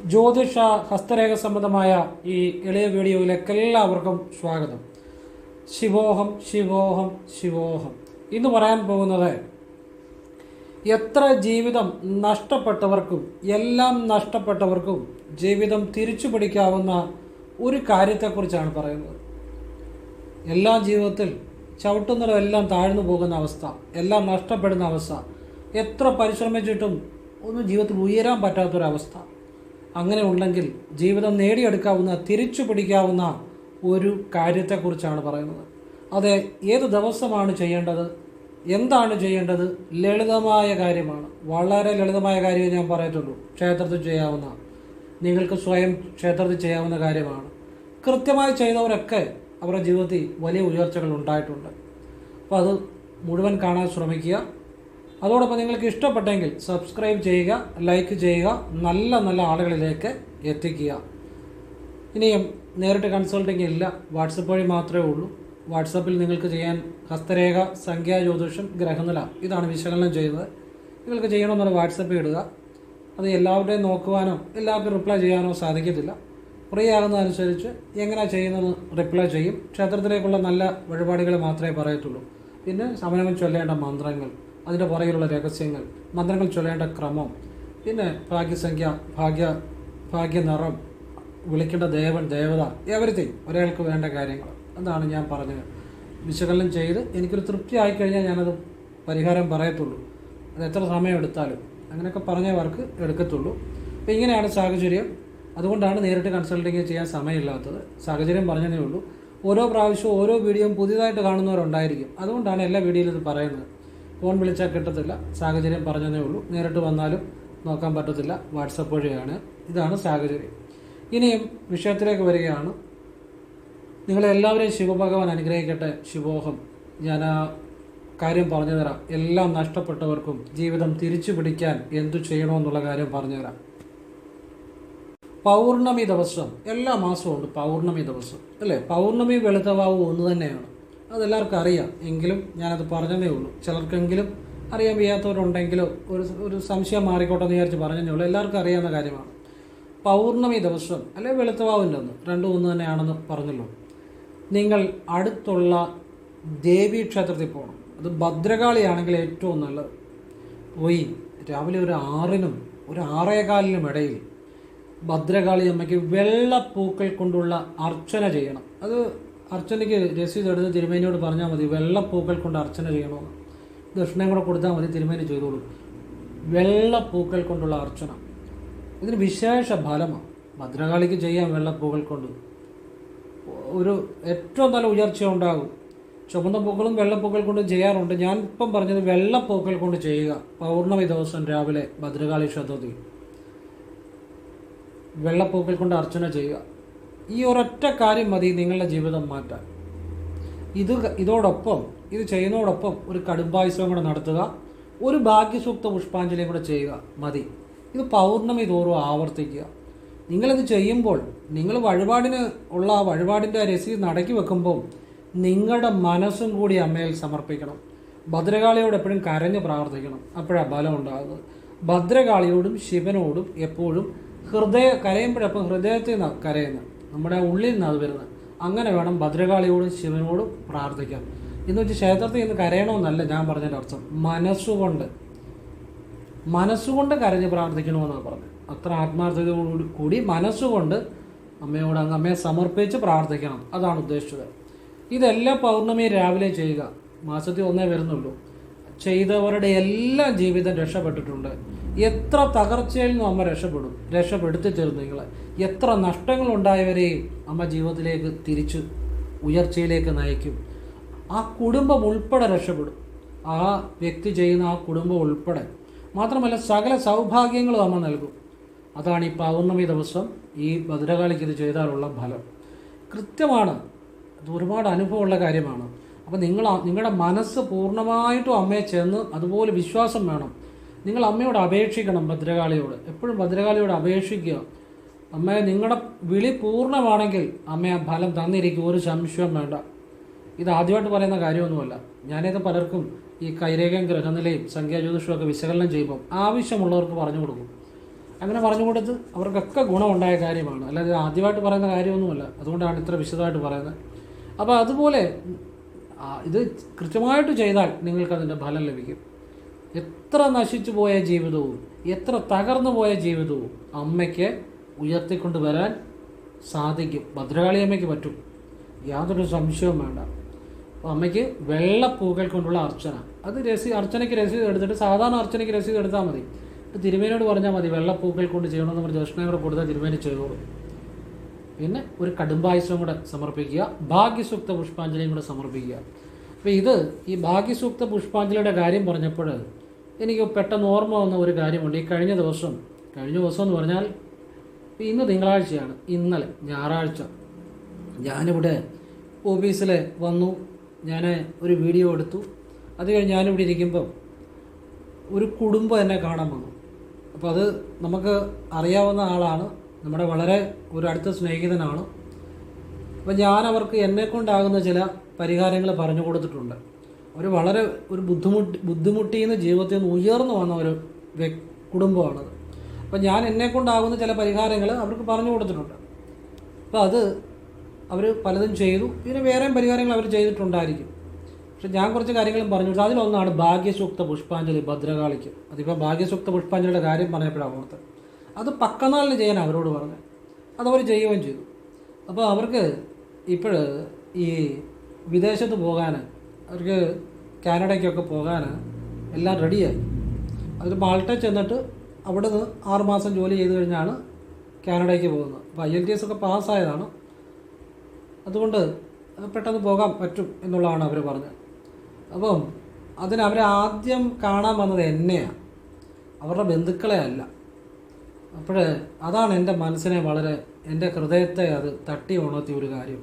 ജ്യോതിഷ ഹസ്തരേഖ സംബന്ധമായ ഈ എളിയ വീഡിയോയിലേക്ക് എല്ലാവർക്കും സ്വാഗതം. ശിവോഹം ശിവോഹം ശിവോഹം. ഇന്ന് പറയാൻ പോകുന്നത് എത്ര ജീവിതം നഷ്ടപ്പെട്ടവർക്കും എല്ലാം നഷ്ടപ്പെട്ടവർക്കും ജീവിതം തിരിച്ചു പിടിക്കാവുന്ന ഒരു കാര്യത്തെക്കുറിച്ചാണ് പറയുന്നത്. എല്ലാ ജീവിതത്തിൽ ചവിട്ടുന്നിടം എല്ലാം താഴ്ന്നു പോകുന്ന അവസ്ഥ എല്ലാം നഷ്ടപ്പെടുന്ന അവസ്ഥ എത്ര പരിശ്രമിച്ചിട്ടും ഒന്നും ജീവിതത്തിൽ ഉയരാൻ പറ്റാത്തൊരവസ്ഥ. അങ്ങനെ ഉണ്ടെങ്കിൽ ജീവിതം നേടിയെടുക്കാവുന്ന തിരിച്ചു പിടിക്കാവുന്ന ഒരു കാര്യത്തെക്കുറിച്ചാണ് പറയുന്നത്. അതെ ഏത് ദിവസമാണ് ചെയ്യേണ്ടത്? എന്താണ് ചെയ്യേണ്ടത്? ലളിതമായ കാര്യമാണ്. വളരെ ലളിതമായ കാര്യമേ ഞാൻ പറയത്തുള്ളൂ. ക്ഷേത്രത്തിൽ ചെയ്യാവുന്ന നിങ്ങൾക്ക് സ്വയം ക്ഷേത്രത്തിൽ ചെയ്യാവുന്ന കാര്യമാണ്. കൃത്യമായി ചെയ്തവരൊക്കെ അവരുടെ ജീവിതത്തിൽ വലിയ ഉയർച്ചകൾ ഉണ്ടായിട്ടുണ്ട്. അപ്പോൾ അത് മുഴുവൻ കാണാൻ ശ്രമിക്കുക. അതോടൊപ്പം നിങ്ങൾക്ക് ഇഷ്ടപ്പെട്ടെങ്കിൽ സബ്സ്ക്രൈബ് ചെയ്യുക ലൈക്ക് ചെയ്യുക നല്ല നല്ല ആളുകളിലേക്ക് എത്തിക്കുക. ഇനിയും നേരിട്ട് കൺസൾട്ടിങ് ഇല്ല. വാട്സപ്പ് വഴി മാത്രമേ ഉള്ളൂ. വാട്സപ്പിൽ നിങ്ങൾക്ക് ചെയ്യാൻ ഹസ്തരേഖ സംഖ്യാ ജ്യോതിഷം ഗ്രഹനില ഇതാണ് വിശകലനം ചെയ്തത് നിങ്ങൾക്ക് ചെയ്യണമെന്നുള്ള വാട്സപ്പ് ഇടുക. അത് എല്ലാവരുടെയും നോക്കുവാനോ എല്ലാവർക്കും റിപ്ലൈ ചെയ്യാനോ സാധിക്കത്തില്ല. ഫ്രീ ആകുന്നതനുസരിച്ച് എങ്ങനെ ചെയ്യുന്നത് റിപ്ലൈ ചെയ്യും. ക്ഷേത്രത്തിലേക്കുള്ള നല്ല വഴിപാടുകൾ മാത്രമേ പറയത്തുള്ളൂ. പിന്നെ സമയം ചൊല്ലേണ്ട മന്ത്രങ്ങൾ. അതിന്റെ പുറകിലുള്ള രഹസ്യങ്ങൾ മന്ത്രങ്ങൾ ചൊല്ലേണ്ട ക്രമം പിന്നെ ഭാഗ്യസംഖ്യ ഭാഗ്യ ഭാഗ്യനിറം വിളിക്കേണ്ട ദേവൻ ദേവത എവരിത്തിങ് ഒരാൾക്ക് വേണ്ട കാര്യങ്ങൾ. എന്നാണ് ഞാൻ പറഞ്ഞത്. വിശകലനം ചെയ്ത് എനിക്കൊരു തൃപ്തി ആയിക്കഴിഞ്ഞാൽ ഞാനത് പരിഹാരം പറയത്തുള്ളൂ. അത് എത്ര സമയം എടുത്താലും. അങ്ങനെയൊക്കെ പറഞ്ഞ വർക്ക് എടുക്കത്തുള്ളൂ. അപ്പോൾ ഇങ്ങനെയാണ് സാഹചര്യം. അതുകൊണ്ടാണ് നേരിട്ട് കൺസൾട്ടിങ് ചെയ്യാൻ സമയമില്ലാത്തത്. സാഹചര്യം പറഞ്ഞതേ ഉള്ളൂ. ഓരോ പ്രാവശ്യവും ഓരോ വീഡിയോയും പുതിയതായിട്ട് കാണുന്നവരുണ്ടായിരിക്കും. അതുകൊണ്ടാണ് എല്ലാ വീഡിയോയിലും ഇത് പറയുന്നത്. ഫോൺ വിളിച്ചാൽ കിട്ടത്തില്ല. സാഹചര്യം പറഞ്ഞതേ ഉള്ളൂ. നേരിട്ട് വന്നാലും നോക്കാൻ പറ്റത്തില്ല. വാട്സപ്പ് വഴിയാണ്. ഇതാണ് സാഹചര്യം. ഇനിയും വിഷയത്തിലേക്ക് വരികയാണ്. നിങ്ങളെല്ലാവരെയും ശിവഭഗവാൻ അനുഗ്രഹിക്കട്ടെ. ശിവോഹം. ഞാൻ ആ കാര്യം പറഞ്ഞു തരാം എല്ലാം നഷ്ടപ്പെട്ടവർക്കും ജീവിതം തിരിച്ചു പിടിക്കാൻ എന്തു ചെയ്യണമെന്നുള്ള കാര്യം പറഞ്ഞു തരാം പൗർണമി ദിവസം. എല്ലാ മാസവും ഉണ്ട് പൗർണമി ദിവസം. അല്ലേ? പൗർണമി വെളുത്തവാവ് ഒന്ന് തന്നെയാണ്. അതെല്ലാവർക്കും അറിയാം. എങ്കിലും ഞാനത് പറഞ്ഞതേ ഉള്ളൂ. ചിലർക്കെങ്കിലും അറിയാൻ വയ്യാത്തവരുണ്ടെങ്കിലോ ഒരു ഒരു സംശയം മാറിക്കോട്ടെ എന്ന് വിചാരിച്ച് പറഞ്ഞതേ ഉള്ളൂ. എല്ലാവർക്കും അറിയാവുന്ന കാര്യമാണ്. പൗർണമി ദിവസം അല്ലെ വെളുത്തവാവിന്റെ ഒന്ന് രണ്ടും ഒന്ന് തന്നെയാണെന്ന് പറഞ്ഞല്ലോ. നിങ്ങൾ അടുത്തുള്ള ദേവീ ക്ഷേത്രത്തിൽ പോകണം. അത് ഭദ്രകാളിയാണെങ്കിൽ ഏറ്റവും നല്ലത്. പോയി രാവിലെ ഒരു ആറിനും ഒരു ആറേകാലിനും ഇടയിൽ ഭദ്രകാളി അമ്മയ്ക്ക് വെള്ളപ്പൂക്കൾ കൊണ്ടുള്ള അർച്ചന ചെയ്യണം. അത് അർച്ചനയ്ക്ക് രസീത് എടുത്ത് തിരുമേനിയോട് പറഞ്ഞാൽ മതി വെള്ളപ്പൂക്കൾ കൊണ്ട് അർച്ചന ചെയ്യണമെന്ന് ദക്ഷിണയും കൂടെ കൊടുത്താൽ മതി തിരുമേനി ചെയ്തോളൂ. വെള്ളപ്പൂക്കൾ കൊണ്ടുള്ള അർച്ചന. ഇതിന് വിശേഷ ഫലമാണ് ഭദ്രകാളിക്ക് ചെയ്യാം വെള്ളപ്പൂക്കൾ കൊണ്ട്. ഒരു ഏറ്റവും നല്ല ഉയർച്ച ഉണ്ടാകും. ചുവന്ന പൂക്കളും വെള്ളപ്പൂക്കൾ കൊണ്ടും ചെയ്യാറുണ്ട്. ഞാൻ ഇപ്പം പറഞ്ഞത് വെള്ളപ്പൂക്കൾ കൊണ്ട് ചെയ്യുക. പൗർണമി ദിവസം രാവിലെ ഭദ്രകാളി ക്ഷേത്രത്തിൽ. വെള്ളപ്പൂക്കൾ കൊണ്ട് അർച്ചന ചെയ്യുക. ഈ ഒരൊറ്റ കാര്യം മതി നിങ്ങളുടെ ജീവിതം മാറ്റാൻ. ഇത് ഇതോടൊപ്പം ഇത് ചെയ്യുന്നതോടൊപ്പം ഒരു കടുംബായുസവും കൂടെ നടത്തുക ഒരു ഭാഗ്യസൂക്ത പുഷ്പാഞ്ജലിയും കൂടെ ചെയ്യുക മതി. ഇത് പൗർണമി തോറും ആവർത്തിക്കുക. നിങ്ങളിത് ചെയ്യുമ്പോൾ നിങ്ങൾ വഴിപാടിന് ഉള്ള ആ വഴിപാടിന്റെ രസീത് നടക്കി വെക്കുമ്പോൾ നിങ്ങളുടെ മനസ്സും കൂടി അമ്മയിൽ സമർപ്പിക്കണം. ഭദ്രകാളിയോട് എപ്പോഴും കരഞ്ഞ് പ്രാർത്ഥിക്കണം. അപ്പോഴാണ് ബലം ഉണ്ടാകുന്നത്. ഭദ്രകാളിയോടും ശിവനോടും എപ്പോഴും ഹൃദയ കരയുമ്പോഴപ്പം ഹൃദയത്തിൽ നിന്ന് കരയുന്നത്. നമ്മുടെ ഉള്ളിൽ നിന്ന് അത് വരുന്നത്. അങ്ങനെ വേണം ഭദ്രകാളിയോടും ശിവനോടും പ്രാർത്ഥിക്കാൻ. എന്ന് വെച്ച് ക്ഷേത്രത്തിൽ നിന്ന് കരയണമെന്നല്ല ഞാൻ പറഞ്ഞതിന്റെ അർത്ഥം. മനസ്സുകൊണ്ട്. മനസ്സുകൊണ്ട് കരഞ്ഞ് പ്രാർത്ഥിക്കണമെന്നാണ് പറഞ്ഞത്. അത്ര ആത്മാർത്ഥതയോട് കൂടി മനസ്സുകൊണ്ട് അമ്മയോട് അങ്ങ് അമ്മയെ സമർപ്പിച്ച് പ്രാർത്ഥിക്കണം. അതാണ് ഉദ്ദേശിച്ചത്. ഇതെല്ലാം പൗർണമി രാവിലെ ചെയ്യുക. മാസത്തിൽ ഒന്നേ വരുന്നുള്ളൂ. ചെയ്തവരുടെ എല്ലാ ജീവിതം രക്ഷപ്പെട്ടിട്ടുണ്ട്. എത്ര തകർച്ചയിൽ നിന്നും അമ്മ രക്ഷപ്പെടും? രക്ഷപ്പെടുത്തി തീർന്നു നിങ്ങളെ. എത്ര നഷ്ടങ്ങളുണ്ടായവരെയും അമ്മ ജീവിതത്തിലേക്ക് തിരിച്ച് ഉയർച്ചയിലേക്ക് നയിക്കും. ആ കുടുംബം ഉൾപ്പെടെ രക്ഷപ്പെടും. ആ വ്യക്തി ചെയ്യുന്ന ആ കുടുംബം ഉൾപ്പെടെ. മാത്രമല്ല സകല സൗഭാഗ്യങ്ങളും അമ്മ നൽകും. അതാണ് ഈ പൗർണമി ദിവസം ഈ ഭദ്രകാളിക്ക് ഇത് ചെയ്താലുള്ള ഫലം. കൃത്യമാണ്. അത് ഒരുപാട് അനുഭവമുള്ള കാര്യമാണ്. അപ്പോൾ നിങ്ങൾ നിങ്ങളുടെ മനസ്സ് പൂർണമായിട്ടും അമ്മയെ ചെന്ന് അതുപോലെ വിശ്വാസം വേണം. നിങ്ങൾ അമ്മയോട് അപേക്ഷിക്കണം ഭദ്രകാളിയോട്. എപ്പോഴും ഭദ്രകാളിയോട് അപേക്ഷിക്കുക. അമ്മയെ നിങ്ങളുടെ വിളി പൂർണമാണെങ്കിൽ അമ്മ ആ ഫലം തന്നിരിക്കും. ഒരു സംശയം വേണ്ട. ഇത് ആദ്യമായിട്ട് പറയുന്ന കാര്യമൊന്നുമല്ല. ഞാനിത് പലർക്കും ഈ കൈരേഖയും ഗ്രഹനിലയും സംഖ്യാജ്യോതിഷമൊക്കെ വിശകലനം ചെയ്യുമ്പോൾ ആവശ്യമുള്ളവർക്ക് പറഞ്ഞു കൊടുക്കും. അങ്ങനെ പറഞ്ഞു കൊടുത്ത് അവർക്കൊക്കെ ഗുണമുണ്ടായ കാര്യമാണ്. അല്ലാതെ ഇത് ആദ്യമായിട്ട് പറയുന്ന കാര്യമൊന്നുമല്ല. അതുകൊണ്ടാണ് ഇത്ര വിശദമായിട്ട് പറയുന്നത്. അപ്പോൾ അതുപോലെ ഇത് കൃത്യമായിട്ട് ചെയ്താൽ നിങ്ങൾക്കതിന്റെ ഫലം ലഭിക്കും. എത്ര നശിച്ചു പോയ ജീവിതവും എത്ര തകർന്നു പോയ ജീവിതവും അമ്മയ്ക്ക് ഉയർത്തിക്കൊണ്ട് വരാൻ സാധിക്കും. ഭദ്രകാളി അമ്മയ്ക്ക് പറ്റും. യാതൊരു സംശയവും വേണ്ട. അമ്മയ്ക്ക് വെള്ളപ്പൂക്കൾ കൊണ്ടുള്ള അർച്ചന. അത് രസീ അർച്ചനയ്ക്ക് രസീത് എടുത്തിട്ട് സാധാരണ അർച്ചനയ്ക്ക് രസീത് എടുത്താൽ മതി. ഇപ്പോൾ തിരുമേനോട് പറഞ്ഞാൽ മതി വെള്ളപ്പൂക്കൾ കൊണ്ട് ചെയ്യണമെന്ന് പറഞ്ഞ് ജ്യേഷ്ഠനോട് കൂടെ കൊടുത്താൽ തിരുമേനി ചെയ്തോളും. പിന്നെ ഒരു കടുംബായുസം കൂടെ സമർപ്പിക്കുക. ഭാഗ്യസൂക്ത പുഷ്പാഞ്ജലിയും കൂടെ സമർപ്പിക്കുക. അപ്പോൾ ഇത് ഈ ഭാഗ്യസൂക്ത പുഷ്പാഞ്ജലിയുടെ കാര്യം പറഞ്ഞപ്പോൾ എനിക്ക് പെട്ടെന്ന് ഓർമ്മ വന്ന ഒരു കാര്യമുണ്ട്. ഈ കഴിഞ്ഞ ദിവസം കഴിഞ്ഞ ദിവസം എന്ന് പറഞ്ഞാൽ ഇന്ന് തിങ്കളാഴ്ചയാണ്. ഇന്നലെ ഞായറാഴ്ച. ഞാനിവിടെ ഓഫീസിൽ വന്നു. ഞാൻ ഒരു വീഡിയോ എടുത്തു. അത് കഴിഞ്ഞ് ഞാനിവിടെ ഇരിക്കുമ്പം ഒരു കുടുംബം എന്നെ കാണാൻ വന്നു. അപ്പോൾ അത് നമുക്ക് അറിയാവുന്ന ആളാണ്. നമ്മുടെ വളരെ ഒരു അടുത്ത സ്നേഹിതനാണ്. അപ്പോൾ ഞാൻ അവർക്ക് എന്നെക്കൊണ്ടാകുന്ന ചില പരിഹാരങ്ങൾ പറഞ്ഞു കൊടുത്തിട്ടുണ്ട്. അവർ വളരെ ഒരു ബുദ്ധിമുട്ട് ബുദ്ധിമുട്ടിന്ന് ജീവിതത്തിൽ നിന്ന് ഉയർന്നു വന്ന ഒരു കുടുംബമാണ് അപ്പോൾ ഞാൻ എന്നെ കൊണ്ടാകുന്ന ചില പരിഹാരങ്ങൾ അവർക്ക് പറഞ്ഞു കൊടുത്തിട്ടുണ്ട്. അപ്പോൾ അത് അവർ പലതും ചെയ്തു. പിന്നെ വേറെയും പരിഹാരങ്ങൾ അവർ ചെയ്തിട്ടുണ്ടായിരിക്കും. പക്ഷെ ഞാൻ കുറച്ച് കാര്യങ്ങളും പറഞ്ഞു അതിലൊന്നാണ് ഭാഗ്യസൂക്ത പുഷ്പാഞ്ജലി ഭദ്രകാളിക്ക്. അതിപ്പോൾ ഭാഗ്യസൂക്ത പുഷ്പാഞ്ജലിയുടെ കാര്യം പറഞ്ഞപ്പോഴാണ് ഓർത്ത്. അത് പക്കനാളിന് ചെയ്യാൻ അവരോട് പറഞ്ഞത് അതവർ ചെയ്യുകയും ചെയ്തു. അപ്പോൾ അവർക്ക് ഇപ്പോൾ ഈ വിദേശത്ത് പോകാൻ അവർക്ക് കാനഡയ്ക്കൊക്കെ പോകാൻ എല്ലാം റെഡിയായി. അവർ മാൾട്ട ചെന്നിട്ട് അവിടെ നിന്ന് ആറുമാസം ജോലി ചെയ്ത് കഴിഞ്ഞാണ് കാനഡയ്ക്ക് പോകുന്നത്. അപ്പോൾ ഐ എൽ ടി എസ് ഒക്കെ പാസ്സായതാണ്. അതുകൊണ്ട് പെട്ടെന്ന് പോകാൻ പറ്റും എന്നുള്ളതാണ് അവർ പറഞ്ഞത്. അപ്പം അതിന് അവർ ആദ്യം കാണാൻ വന്നത് എന്നെയാണ് അവരുടെ ബന്ധുക്കളെ അല്ല. അപ്പോൾ അതാണ് എന്റെ മനസ്സിനെ വളരെ എന്റെ ഹൃദയത്തെ അത് തട്ടി ഉണർത്തിയ ഒരു കാര്യം.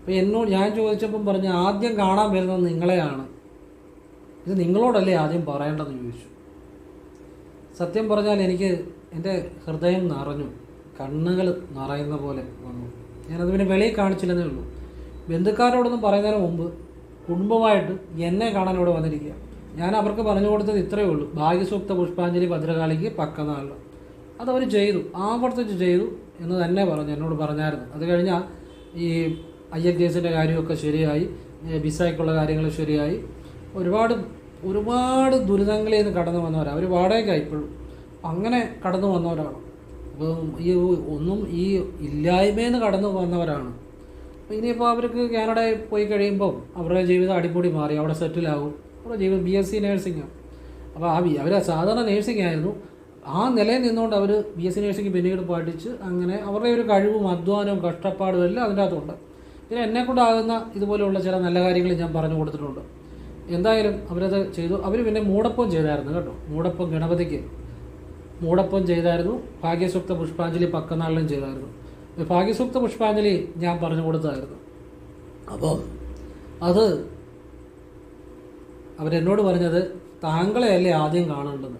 അപ്പോൾ എന്നോട് ഞാൻ ചോദിച്ചപ്പം പറഞ്ഞു ആദ്യം കാണാൻ വരുന്നത് നിങ്ങളെയാണ്. ഇത് നിങ്ങളോടല്ലേ ആദ്യം പറയേണ്ടതെന്ന് ചോദിച്ചു. സത്യം പറഞ്ഞാൽ എനിക്ക് എന്റെ ഹൃദയം നിറഞ്ഞു കണ്ണുകൾ നിറയുന്ന പോലെ വന്നു. ഞാനത് പിന്നെ വെളിയിൽ കാണിച്ചില്ലെന്നേ ഉള്ളൂ. ബന്ധുക്കാരോടൊന്നും പറയുന്നതിന് മുമ്പ് കുടുംബമായിട്ട് എന്നെ കാണാൻ ഇവിടെ വന്നിരിക്കുക. ഞാൻ അവർക്ക് പറഞ്ഞു കൊടുത്തത് ഇത്രയേ ഉള്ളൂ. ഭാഗ്യസൂക്ത പുഷ്പാഞ്ജലി ഭദ്രകാളിക്ക് പക്കനാളിൽ. അതവർ ചെയ്തു ആവർത്തിച്ച് ചെയ്തു എന്ന് തന്നെ പറഞ്ഞു എന്നോട് പറഞ്ഞായിരുന്നു. അത് കഴിഞ്ഞാൽ ഈ ഐ എൽ ടി എസിന്റെ കാര്യമൊക്കെ ശരിയായി വിസയ്ക്കുള്ള കാര്യങ്ങൾ ശരിയായി. ഒരുപാട് ഒരുപാട് ദുരിതങ്ങളിൽ നിന്ന് കടന്നു വന്നവരാണ് അവർ വാടകയ്ക്കായി ഇപ്പോഴും. അങ്ങനെ കടന്നു വന്നവരാണ്. അപ്പം ഈ ഒന്നും ഈ ഇല്ലായ്മയിൽ കടന്നു വന്നവരാണ്. അപ്പോൾ ഇനിയിപ്പോൾ അവർക്ക് കാനഡയിൽ പോയി കഴിയുമ്പം അവരുടെ ജീവിതം അടിപൊളി മാറി അവിടെ സെറ്റിലാവും അവരുടെ ജീവിതം ബി എസ് സി നേഴ്സിങ്ങാണ് അപ്പോൾ ആ അവർ സാധാരണ നേഴ്സിംഗ് ആയിരുന്നു. ആ നിലയിൽ നിന്നുകൊണ്ട് അവർ ബി എസ് സി നേഴ്സിംഗ് പിന്നീട് പഠിച്ച് അങ്ങനെ അവരുടെ ഒരു കഴിവും അധ്വാനവും കഷ്ടപ്പാടും എല്ലാം അതിന്റെ അകത്തുണ്ട് പിന്നെ എന്നെ കൊണ്ടാകുന്ന ഇതുപോലെയുള്ള ചില നല്ല കാര്യങ്ങൾ ഞാൻ പറഞ്ഞു കൊടുത്തിട്ടുണ്ട്. എന്തായാലും അവരത് ചെയ്തു. അവർ പിന്നെ മൂടപ്പം ചെയ്തായിരുന്നു കേട്ടോ. മൂടപ്പം ഗണപതിക്ക് മൂടപ്പം ചെയ്തായിരുന്നു. ഭാഗ്യസൂക്ത പുഷ്പാഞ്ജലി പക്കനാളിലും ചെയ്തായിരുന്നു. ഭാഗ്യസുക്ത ഭാഗ്യസൂക്ത പുഷ്പാഞ്ജലി ഞാൻ പറഞ്ഞു കൊടുത്തായിരുന്നു. അപ്പോൾ അത് അവരെന്നോട് പറഞ്ഞത് താങ്കളെയല്ലേ ആദ്യം കാണേണ്ടത്?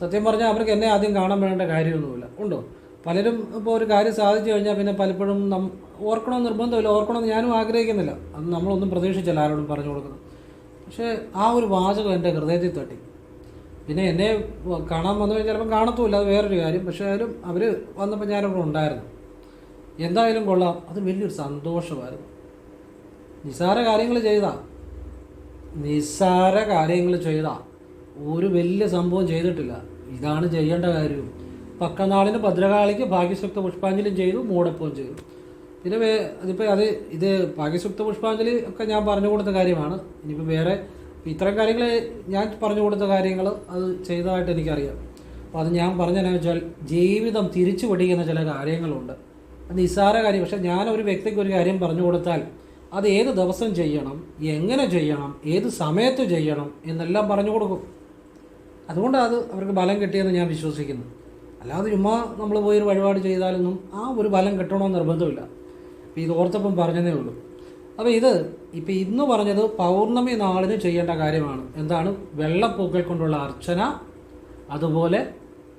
സത്യം പറഞ്ഞാൽ അവർക്ക് എന്നെ ആദ്യം കാണാൻ വേണ്ട കാര്യമൊന്നുമില്ല. ഉണ്ടോ? പലരും ഇപ്പോൾ ഒരു കാര്യം സാധിച്ചു കഴിഞ്ഞാൽ പിന്നെ പലപ്പോഴും നം ഓർക്കണമെന്ന് നിർബന്ധമില്ല. ഓർക്കണമെന്ന് ഞാനും ആഗ്രഹിക്കുന്നില്ല. അത് നമ്മളൊന്നും പ്രതീക്ഷിച്ചില്ല ആരോടും പറഞ്ഞു കൊടുക്കുന്നത് പക്ഷേ ആ ഒരു വാചകം എന്റെ ഹൃദയത്തിൽ തട്ടി. പിന്നെ എന്നെ കാണാൻ വന്നു കഴിഞ്ഞാൽ ചിലപ്പം കാണത്തുമില്ല അത് വേറൊരു കാര്യം. പക്ഷേ ആയാലും അവർ വന്നപ്പോൾ ഞാനവിടെ ഉണ്ടായിരുന്നു. എന്തായാലും കൊള്ളാം. അത് വലിയൊരു സന്തോഷമായിരുന്നു. നിസ്സാര കാര്യങ്ങൾ ചെയ്താ. നിസ്സാര കാര്യങ്ങൾ ചെയ്താ. ഒരു വലിയ സംഭവം ചെയ്തിട്ടില്ല. ഇതാണ് ചെയ്യേണ്ട കാര്യവും പക്കനാളിന് ഭദ്രകാളിക്ക് ഭാഗ്യശക്ത പുഷ്പാഞ്ജലിയും ചെയ്തു മൂടപ്പവും ചെയ്തു. പിന്നെ വേ അതിപ്പോൾ അത് ഇത് പാകിസുപ്ത പുഷ്പാഞ്ജലി ഒക്കെ ഞാൻ പറഞ്ഞു കൊടുത്ത കാര്യമാണ്. ഇനിയിപ്പോൾ വേറെ ഇത്തരം കാര്യങ്ങൾ ഞാൻ പറഞ്ഞു കൊടുത്ത കാര്യങ്ങൾ അത് ചെയ്തതായിട്ട് എനിക്കറിയാം. അപ്പോൾ അത് ഞാൻ പറഞ്ഞതെന്നു വെച്ചാൽ ജീവിതം തിരിച്ചു പിടിക്കുന്ന ചില കാര്യങ്ങളുണ്ട്. അത് നിസ്സാര കാര്യം. പക്ഷേ ഞാൻ ഒരു വ്യക്തിക്ക് ഒരു കാര്യം പറഞ്ഞു കൊടുത്താൽ അത് ഏത് ദിവസം ചെയ്യണം എങ്ങനെ ചെയ്യണം ഏത് സമയത്ത് ചെയ്യണം എന്നെല്ലാം പറഞ്ഞു കൊടുക്കും. അതുകൊണ്ട് അത് അവർക്ക് ബലം കിട്ടിയെന്ന് ഞാൻ വിശ്വസിക്കുന്നു. അല്ലാതെ ചുമ്മാ നമ്മൾ പോയി ഒരു വഴിപാട് ചെയ്താലൊന്നും ആ ഒരു ബലം കിട്ടണമെന്ന് നിർബന്ധമില്ല. അപ്പോൾ ഇത് ഓർത്തപ്പം പറഞ്ഞതേ ഉള്ളൂ. അപ്പോൾ ഇത് ഇപ്പോൾ ഇന്ന് പറഞ്ഞത് പൗർണമി നാളിന് ചെയ്യേണ്ട കാര്യമാണ്. എന്താണ്? വെള്ളപ്പൂക്കൾ കൊണ്ടുള്ള അർച്ചന അതുപോലെ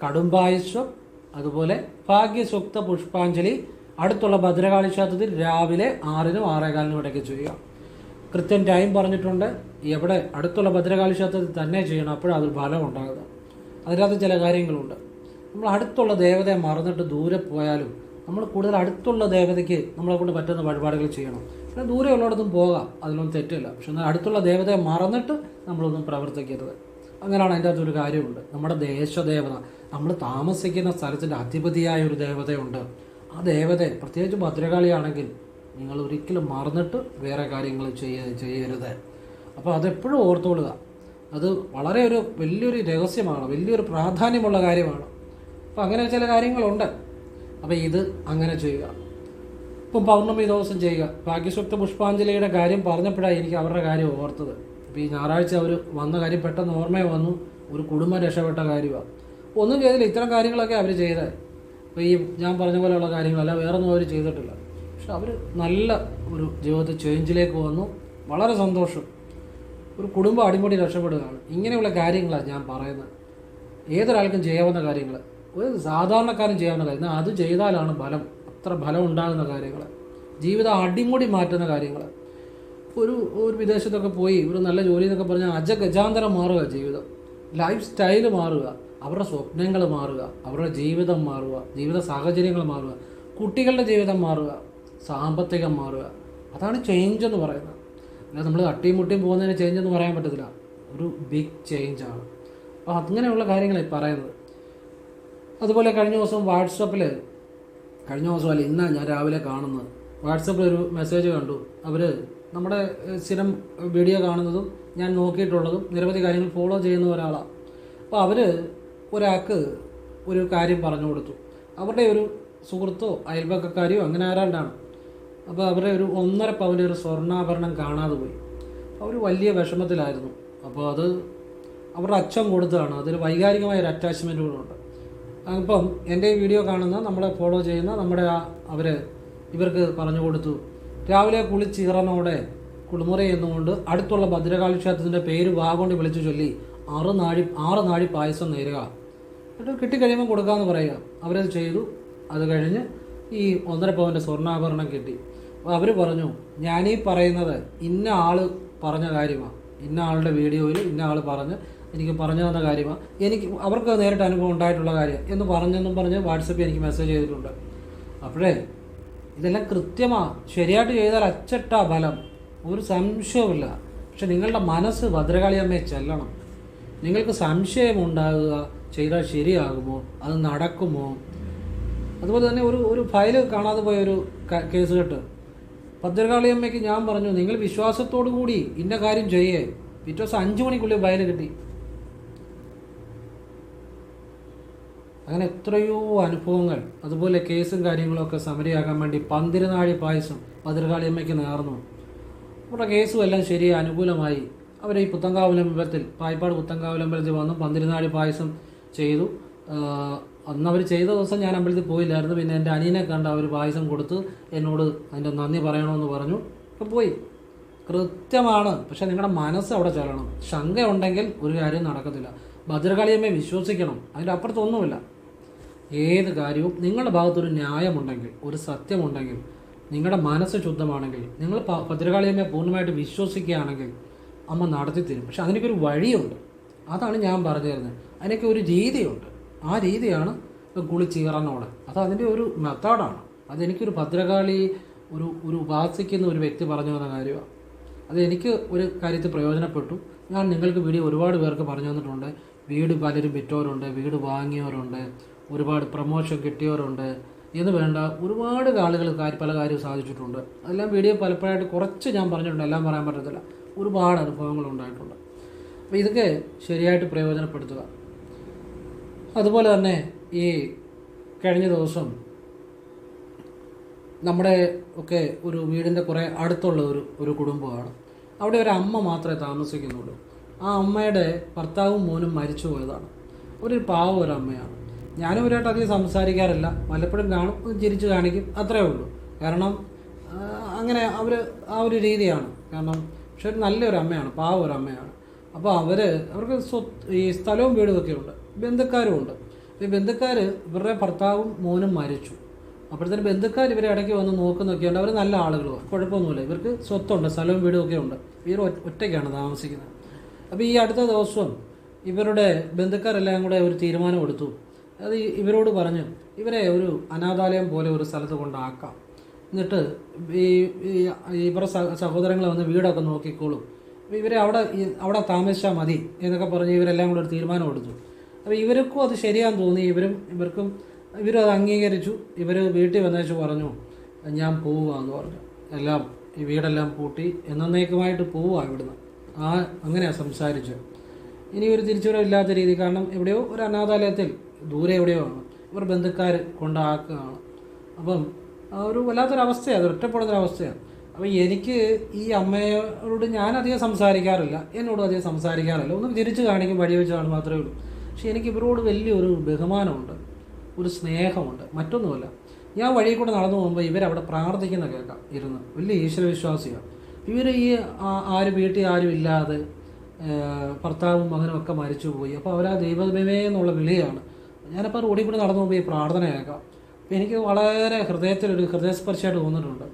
കടുംബായുസ്വം അതുപോലെ ഭാഗ്യസുക്ത പുഷ്പാഞ്ജലി അടുത്തുള്ള ഭദ്രകാളി ക്ഷേത്രത്തിൽ രാവിലെ ആറിനും ആറേകാലിനും ഇടയ്ക്ക് ചെയ്യുക. കൃത്യം ടൈം പറഞ്ഞിട്ടുണ്ട്. എവിടെ? അടുത്തുള്ള ഭദ്രകാളി ക്ഷേത്രത്തിൽ തന്നെ ചെയ്യണം. അപ്പോഴും അതൊരു ഫലം ഉണ്ടാകുക. അതിനകത്ത് ചില കാര്യങ്ങളുണ്ട്. നമ്മൾ അടുത്തുള്ള ദേവതയെ മറന്നിട്ട് ദൂരെ പോയാലും നമ്മൾ കൂടുതൽ അടുത്തുള്ള ദേവതയ്ക്ക് നമ്മളെ കൊണ്ട് പറ്റുന്ന വഴിപാടുകൾ ചെയ്യണം. പിന്നെ ദൂരെ ഉള്ളിടത്തും പോകാം. അതിലൊന്നും തെറ്റില്ല. പക്ഷെ എന്നാൽ അടുത്തുള്ള ദേവതയെ മറന്നിട്ട് നമ്മളൊന്നും പ്രവർത്തിക്കരുത്. അങ്ങനെയാണ് അതിന്റെ അകത്തൊരു കാര്യമുണ്ട്. നമ്മുടെ ദേശദേവത നമ്മൾ താമസിക്കുന്ന സ്ഥലത്തിന്റെ അധിപതിയായ ഒരു ദേവതയുണ്ട്. ആ ദേവതയെ പ്രത്യേകിച്ച് ഭദ്രകാളിയാണെങ്കിൽ നിങ്ങൾ ഒരിക്കലും മറന്നിട്ട് വേറെ കാര്യങ്ങൾ ചെയ്യ ചെയ്യരുത്. അപ്പോൾ അതെപ്പോഴും ഓർത്തുകൊള്ളുക. അത് വളരെ ഒരു വലിയൊരു രഹസ്യമാണ് വലിയൊരു പ്രാധാന്യമുള്ള കാര്യമാണ്. അപ്പോൾ അങ്ങനെ ചില കാര്യങ്ങളുണ്ട്. അപ്പോൾ ഇത് അങ്ങനെ ചെയ്യുക. ഇപ്പം പൗർണമി ദിവസം ചെയ്യുക. ഭാഗ്യസ്വക്ത പുഷ്പാഞ്ജലിയുടെ കാര്യം പറഞ്ഞപ്പോഴാണ് എനിക്ക് അവരുടെ കാര്യം ഓർത്തത്. അപ്പോൾ ഈ ഞായറാഴ്ച അവർ വന്ന കാര്യം പെട്ടെന്ന് ഓർമ്മ വന്നു. ഒരു കുടുംബം രക്ഷപ്പെട്ട കാര്യമാണ് ഒന്നും ചെയ്തില്ല. ഇത്തരം കാര്യങ്ങളൊക്കെ അവർ ചെയ്തത് അപ്പോൾ ഈ ഞാൻ പറഞ്ഞ പോലെയുള്ള കാര്യങ്ങളല്ല വേറെ ഒന്നും അവർ ചെയ്തിട്ടില്ല. പക്ഷെ അവർ നല്ല ഒരു ജീവിതത്തിൽ ചേഞ്ചിലേക്ക് വന്നു. വളരെ സന്തോഷം. ഒരു കുടുംബം അടിമുടി രക്ഷപ്പെടുകയാണ്. ഇങ്ങനെയുള്ള കാര്യങ്ങളാണ് ഞാൻ പറയുന്നത്. ഏതൊരാൾക്കും ചെയ്യാവുന്ന കാര്യങ്ങൾ ഒരു സാധാരണക്കാരൻ ചെയ്യാവുന്ന കാര്യം. അത് ചെയ്താലാണ് ഫലം. അത്ര ഫലം ഉണ്ടാകുന്ന കാര്യങ്ങൾ. ജീവിതം അടിമുടി മാറ്റുന്ന കാര്യങ്ങൾ. ഒരു ഒരു വിദേശത്തൊക്കെ പോയി ഒരു നല്ല ജോലി എന്നൊക്കെ പറഞ്ഞാൽ അജഗജാന്തരം മാറുക ജീവിതം. ലൈഫ് സ്റ്റൈൽ മാറുക. അവരുടെ സ്വപ്നങ്ങൾ മാറുക. അവരുടെ ജീവിതം മാറുക. ജീവിത സാഹചര്യങ്ങൾ മാറുക. കുട്ടികളുടെ ജീവിതം മാറുക. സാമ്പത്തികം മാറുക. അതാണ് ചേഞ്ച് എന്ന് പറയുന്നത്. അല്ലാതെ നമ്മൾ തട്ടിയും മുട്ടിയും പോകുന്നതിന് ചേഞ്ച് എന്ന് പറയാൻ പറ്റത്തില്ല. ഒരു ബിഗ് ചേഞ്ചാണ് അപ്പോൾ അങ്ങനെയുള്ള കാര്യങ്ങളാണ് ഈ പറയുന്നത്. അതുപോലെ കഴിഞ്ഞ ദിവസം വാട്സപ്പിൽ കഴിഞ്ഞ ദിവസം അല്ല ഇന്നാണ് ഞാൻ രാവിലെ കാണുന്നത്. വാട്സപ്പിൽ ഒരു മെസ്സേജ് കണ്ടു. അവർ നമ്മുടെ സ്ഥിരം വീഡിയോ കാണുന്നതും ഞാൻ നോക്കിയിട്ടുള്ളതും നിരവധി കാര്യങ്ങൾ ഫോളോ ചെയ്യുന്ന ഒരാളാണ് അപ്പോൾ അവർ ഒരാൾക്ക് ഒരു കാര്യം പറഞ്ഞു കൊടുത്തു. അവരുടെ ഒരു സുഹൃത്തോ അയൽപക്കക്കാരിയോ അങ്ങനെ ആരാണ്ടാണ്. അപ്പോൾ അവരുടെ ഒരു ഒന്നര പവന്റെ ഒരു സ്വർണാഭരണം കാണാതെ പോയി. അവർ വലിയ വിഷമത്തിലായിരുന്നു. അപ്പോൾ അത് അവരുടെ അച്ഛൻ കൊടുത്തതാണ്. അതിൽ വൈകാരികമായ ഒരു അറ്റാച്ച്മെന്റ് കൂടെ ഉണ്ട്. അപ്പം എന്റെ ഈ വീഡിയോ കാണുന്ന നമ്മളെ ഫോളോ ചെയ്യുന്ന നമ്മുടെ ആ അവർ ഇവർക്ക് പറഞ്ഞു കൊടുത്തു. രാവിലെ കുളിച്ചിറനോടെ കുളിമുറി എന്നുകൊണ്ട് അടുത്തുള്ള ഭദ്രകാളി ക്ഷേത്രത്തിന്റെ പേര് വാഗോണ്ട് വിളിച്ചു ചൊല്ലി ആറ് നാഴി ആറ് നാഴി പായസം നേരുക. എന്നിട്ട് കിട്ടിക്കഴിയുമ്പോൾ കൊടുക്കാമെന്ന് പറയുക. അവരത് ചെയ്തു. അത് കഴിഞ്ഞ് ഈ ഒന്നര പവന്റെ സ്വർണാഭരണം കിട്ടി. അപ്പോൾ അവർ പറഞ്ഞു ഞാനീ പറയുന്നത് ഇന്ന ആൾ പറഞ്ഞ കാര്യമാണ് ഇന്ന ആളുടെ വീഡിയോയിൽ ഇന്ന ആൾ പറഞ്ഞ് എനിക്ക് പറഞ്ഞു തന്ന കാര്യമാണ് എനിക്ക് അവർക്ക് നേരിട്ട് അനുഭവം ഉണ്ടായിട്ടുള്ള കാര്യം എന്ന് പറഞ്ഞെന്നും പറഞ്ഞ് വാട്സപ്പിൽ എനിക്ക് മെസ്സേജ് ചെയ്തിട്ടുണ്ട്. അപ്പോഴേ ഇതെല്ലാം കൃത്യമാണ് ശരിയായിട്ട് ചെയ്താൽ അച്ചട്ടാ ഫലം. ഒരു സംശയവുമില്ല. പക്ഷെ നിങ്ങളുടെ മനസ്സ് ഭദ്രകാളിയമ്മയെ ചെല്ലണം. നിങ്ങൾക്ക് സംശയമുണ്ടാകുക ചെയ്താൽ ശരിയാകുമോ? അത് നടക്കുമോ? അതുപോലെ തന്നെ ഒരു ഒരു ഫയൽ കാണാതെ പോയ ഒരു കേസ് കെട്ട്. ഭദ്രകാളിയമ്മയ്ക്ക് ഞാൻ പറഞ്ഞു നിങ്ങൾ വിശ്വാസത്തോടു കൂടി ഇന്ന കാര്യം ചെയ്യേ. പിറ്റേ ദിവസം അഞ്ചു മണിക്കുള്ളിൽ ഫയൽ കിട്ടി. അങ്ങനെ എത്രയോ അനുഭവങ്ങൾ അതുപോലെ കേസും കാര്യങ്ങളൊക്കെ സമരയാക്കാൻ വേണ്ടി പന്തിരുനാഴി പായസം പതിർകാളിയമ്മയ്ക്ക് നേർന്നു. അവരുടെ കേസും എല്ലാം ശരി അനുകൂലമായി. അവർ ഈ പുത്തങ്കാവിലമ്പലത്തിൽ പായ്പാട് പുത്തങ്കാവിലമ്പലത്തിൽ വന്നു പന്തിരുനാഴി പായസം ചെയ്തു. അന്ന് അവർ ചെയ്ത ദിവസം ഞാൻ അമ്പലത്തിൽ പോയില്ലായിരുന്നു. പിന്നെ എന്റെ അനിയനെ കണ്ട് അവർ പായസം കൊടുത്ത് എന്നോട് അതിന്റെ നന്ദി പറയണമെന്ന് പറഞ്ഞു. അപ്പോൾ പോയി. കൃത്യമാണ്. പക്ഷേ നിങ്ങളുടെ മനസ്സ് അവിടെ ചെല്ലണം. ശങ്ക ഉണ്ടെങ്കിൽ ഒരു കാര്യം നടക്കത്തില്ല. ഭദ്രകാളിയമ്മയെ വിശ്വസിക്കണം. അതിന്റെ അപ്പുറത്തൊന്നുമില്ല. ഏത് കാര്യവും നിങ്ങളുടെ ഭാഗത്തൊരു ന്യായമുണ്ടെങ്കിൽ ഒരു സത്യമുണ്ടെങ്കിൽ നിങ്ങളുടെ മനസ്സ് ശുദ്ധമാണെങ്കിൽ നിങ്ങൾ ഭദ്രകാളിയമ്മയെ പൂർണമായിട്ട് വിശ്വസിക്കുകയാണെങ്കിൽ അമ്മ നടത്തി തരും പക്ഷെ അതിനൊക്കെ വഴിയുണ്ട്. അതാണ് ഞാൻ പറഞ്ഞു തരുന്നത് അതിനൊക്കെ ഒരു രീതിയുണ്ട്. ആ രീതിയാണ് ഇപ്പം കുളിച്ചീറനോട് അത് അതിന്റെ ഒരു മെത്തേഡാണ്. അതെനിക്കൊരു ഭദ്രകാളി ഒരു ഒരു ഉപാസിക്കുന്ന ഒരു വ്യക്തി പറഞ്ഞു തന്ന കാര്യമാണ്. അത് എനിക്ക് ഒരു കാര്യത്തിൽ പ്രയോജനപ്പെട്ടു. ഞാൻ നിങ്ങൾക്ക് വീഡിയോ ഒരുപാട് പേർക്ക് പറഞ്ഞു തന്നിട്ടുണ്ട്. വീട് പലരും വിറ്റവരുണ്ട് വീട് വാങ്ങിയവരുണ്ട്. ഒരുപാട് പ്രമോഷൻ കിട്ടിയവരുണ്ട്. എന്ന് വേണ്ട ഒരുപാട് ആളുകൾ പല കാര്യവും സാധിച്ചിട്ടുണ്ട്. അതെല്ലാം വീഡിയോ പലപ്പോഴായിട്ട് കുറച്ച് ഞാൻ പറഞ്ഞിട്ടുണ്ട്. എല്ലാം പറയാൻ പറ്റത്തില്ല. ഒരുപാട് അനുഭവങ്ങൾ ഉണ്ടായിട്ടുണ്ട്. അപ്പോൾ ഇതൊക്കെ ശരിയായിട്ട് പ്രയോജനപ്പെടുത്തുക. അതുപോലെ തന്നെ ഈ കഴിഞ്ഞ ദിവസം നമ്മുടെ ഒക്കെ ഒരു വീടിന്റെ കുറേ അടുത്തുള്ള ഒരു ഒരു കുടുംബമാണ്. അവിടെ ഒരു അമ്മ മാത്രമേ താമസിക്കുന്നുള്ളൂ. ആ അമ്മയുടെ ഭർത്താവും മോനും മരിച്ചു പോയതാണ് ഒരു പാവം ഒരു അമ്മയാണ്. ഞാനും ഇവരായിട്ട് അധികം സംസാരിക്കാറില്ല. വല്ലപ്പോഴും കാണും ചിരിച്ച് കാണിക്കും. അത്രേ ഉള്ളൂ. കാരണം അങ്ങനെ അവർ ആ ഒരു രീതിയാണ്. കാരണം പക്ഷെ ഒരു നല്ലൊരു അമ്മയാണ് പാവ ഒരു അമ്മയാണ്. അപ്പോൾ അവർ അവർക്ക് സ്വത്ത് ഈ സ്ഥലവും വീടും ഒക്കെ ഉണ്ട്. ബന്ധുക്കാരും ഉണ്ട്. ഈ ബന്ധുക്കാർ ഇവരുടെ ഭർത്താവും മോനും മരിച്ചു. അപ്പോഴത്തേന് ബന്ധുക്കാർ ഇവരെ ഇടയ്ക്ക് വന്ന് നോക്കുന്നൊക്കെ ഉണ്ട് അവർ നല്ല ആളുകളുമാണ് കുഴപ്പമൊന്നുമില്ല. ഇവർക്ക് സ്വത്തുണ്ട് സ്ഥലവും വീടും ഒക്കെ ഉണ്ട്. ഇവർ ഒറ്റയ്ക്കാണ് താമസിക്കുന്നത്. അപ്പോൾ ഈ അടുത്ത ദിവസം ഇവരുടെ ബന്ധുക്കാരെല്ലാം കൂടെ ഒരു തീരുമാനം എടുത്തു. അത് ഇവരോട് പറഞ്ഞു ഇവരെ ഒരു അനാഥാലയം പോലെ ഒരു സ്ഥലത്ത് കൊണ്ടാക്കാം. എന്നിട്ട് ഈ ഇവരുടെ സഹ- സഹോദരങ്ങൾ വന്ന് വീടൊക്കെ നോക്കിക്കോളും. ഇവരെ അവിടെ അവിടെ താമസിച്ചാൽ മതി എന്നൊക്കെ പറഞ്ഞ് ഇവരെല്ലാം കൂടെ ഒരു തീരുമാനം എടുത്തു. അപ്പോൾ ഇവർക്കും അത് ശരിയാന്ന് തോന്നി. ഇവരും ഇവർക്കും ഇവരും അത് അംഗീകരിച്ചു. ഇവർ വീട്ടിൽ വന്നേച്ച് പറഞ്ഞു ഞാൻ പോവുകയെന്ന് പറഞ്ഞു. എല്ലാം ഈ വീടെല്ലാം പൂട്ടി എന്നേക്കുമായിട്ട് പോവുക ഇവിടുന്ന്. ആ അങ്ങനെയാണ് സംസാരിച്ചത്. ഇനി ഒരു തിരിച്ചുവരവില്ലാത്ത രീതി. കാരണം എവിടെയോ ഒരു അനാഥാലയത്തിൽ ദൂരെ എവിടെയോ ആണ്. ഇവർ ബന്ധുക്കാർ കൊണ്ടാക്കുകയാണ്. അപ്പം ഒരു വല്ലാത്തൊരവസ്ഥയാണ് അത് ഒറ്റപ്പെടുന്നൊരവസ്ഥയാണ് അപ്പം എനിക്ക് ഈ അമ്മയോട് ഞാനധികം സംസാരിക്കാറില്ല എന്നോടും അധികം സംസാരിക്കാറില്ല. ഒന്നും തിരിച്ചു കാണിക്കും വഴി വെച്ചാണ് മാത്രമേ ഉള്ളൂ. പക്ഷേ എനിക്ക് ഇവരോട് വലിയൊരു ബഹുമാനമുണ്ട് ഒരു സ്നേഹമുണ്ട്. മറ്റൊന്നുമല്ല ഞാൻ വഴി കൂടെ നടന്നു പോകുമ്പോൾ ഇവരവിടെ പ്രാർത്ഥിക്കുന്ന കേൾക്കാം ഇരുന്ന്. വലിയ ഈശ്വരവിശ്വാസിയാണ് ഇവർ ഈ ആര് വീട്ടിൽ ആരും ഇല്ലാതെ ഭർത്താവും മകനും ഒക്കെ മരിച്ചു പോയി അപ്പോൾ അവരാ ദൈവമേ എന്നുള്ള വിളിയാണ്. ഞാനപ്പോൾ റോഡിൽ കൂടി നടന്നു പോകുമ്പോൾ ഈ പ്രാർത്ഥന കേൾക്കാം. അപ്പോൾ എനിക്ക് വളരെ ഹൃദയത്തിലൊരു ഹൃദയസ്പർശമായിട്ട് തോന്നിയിട്ടുണ്ട്.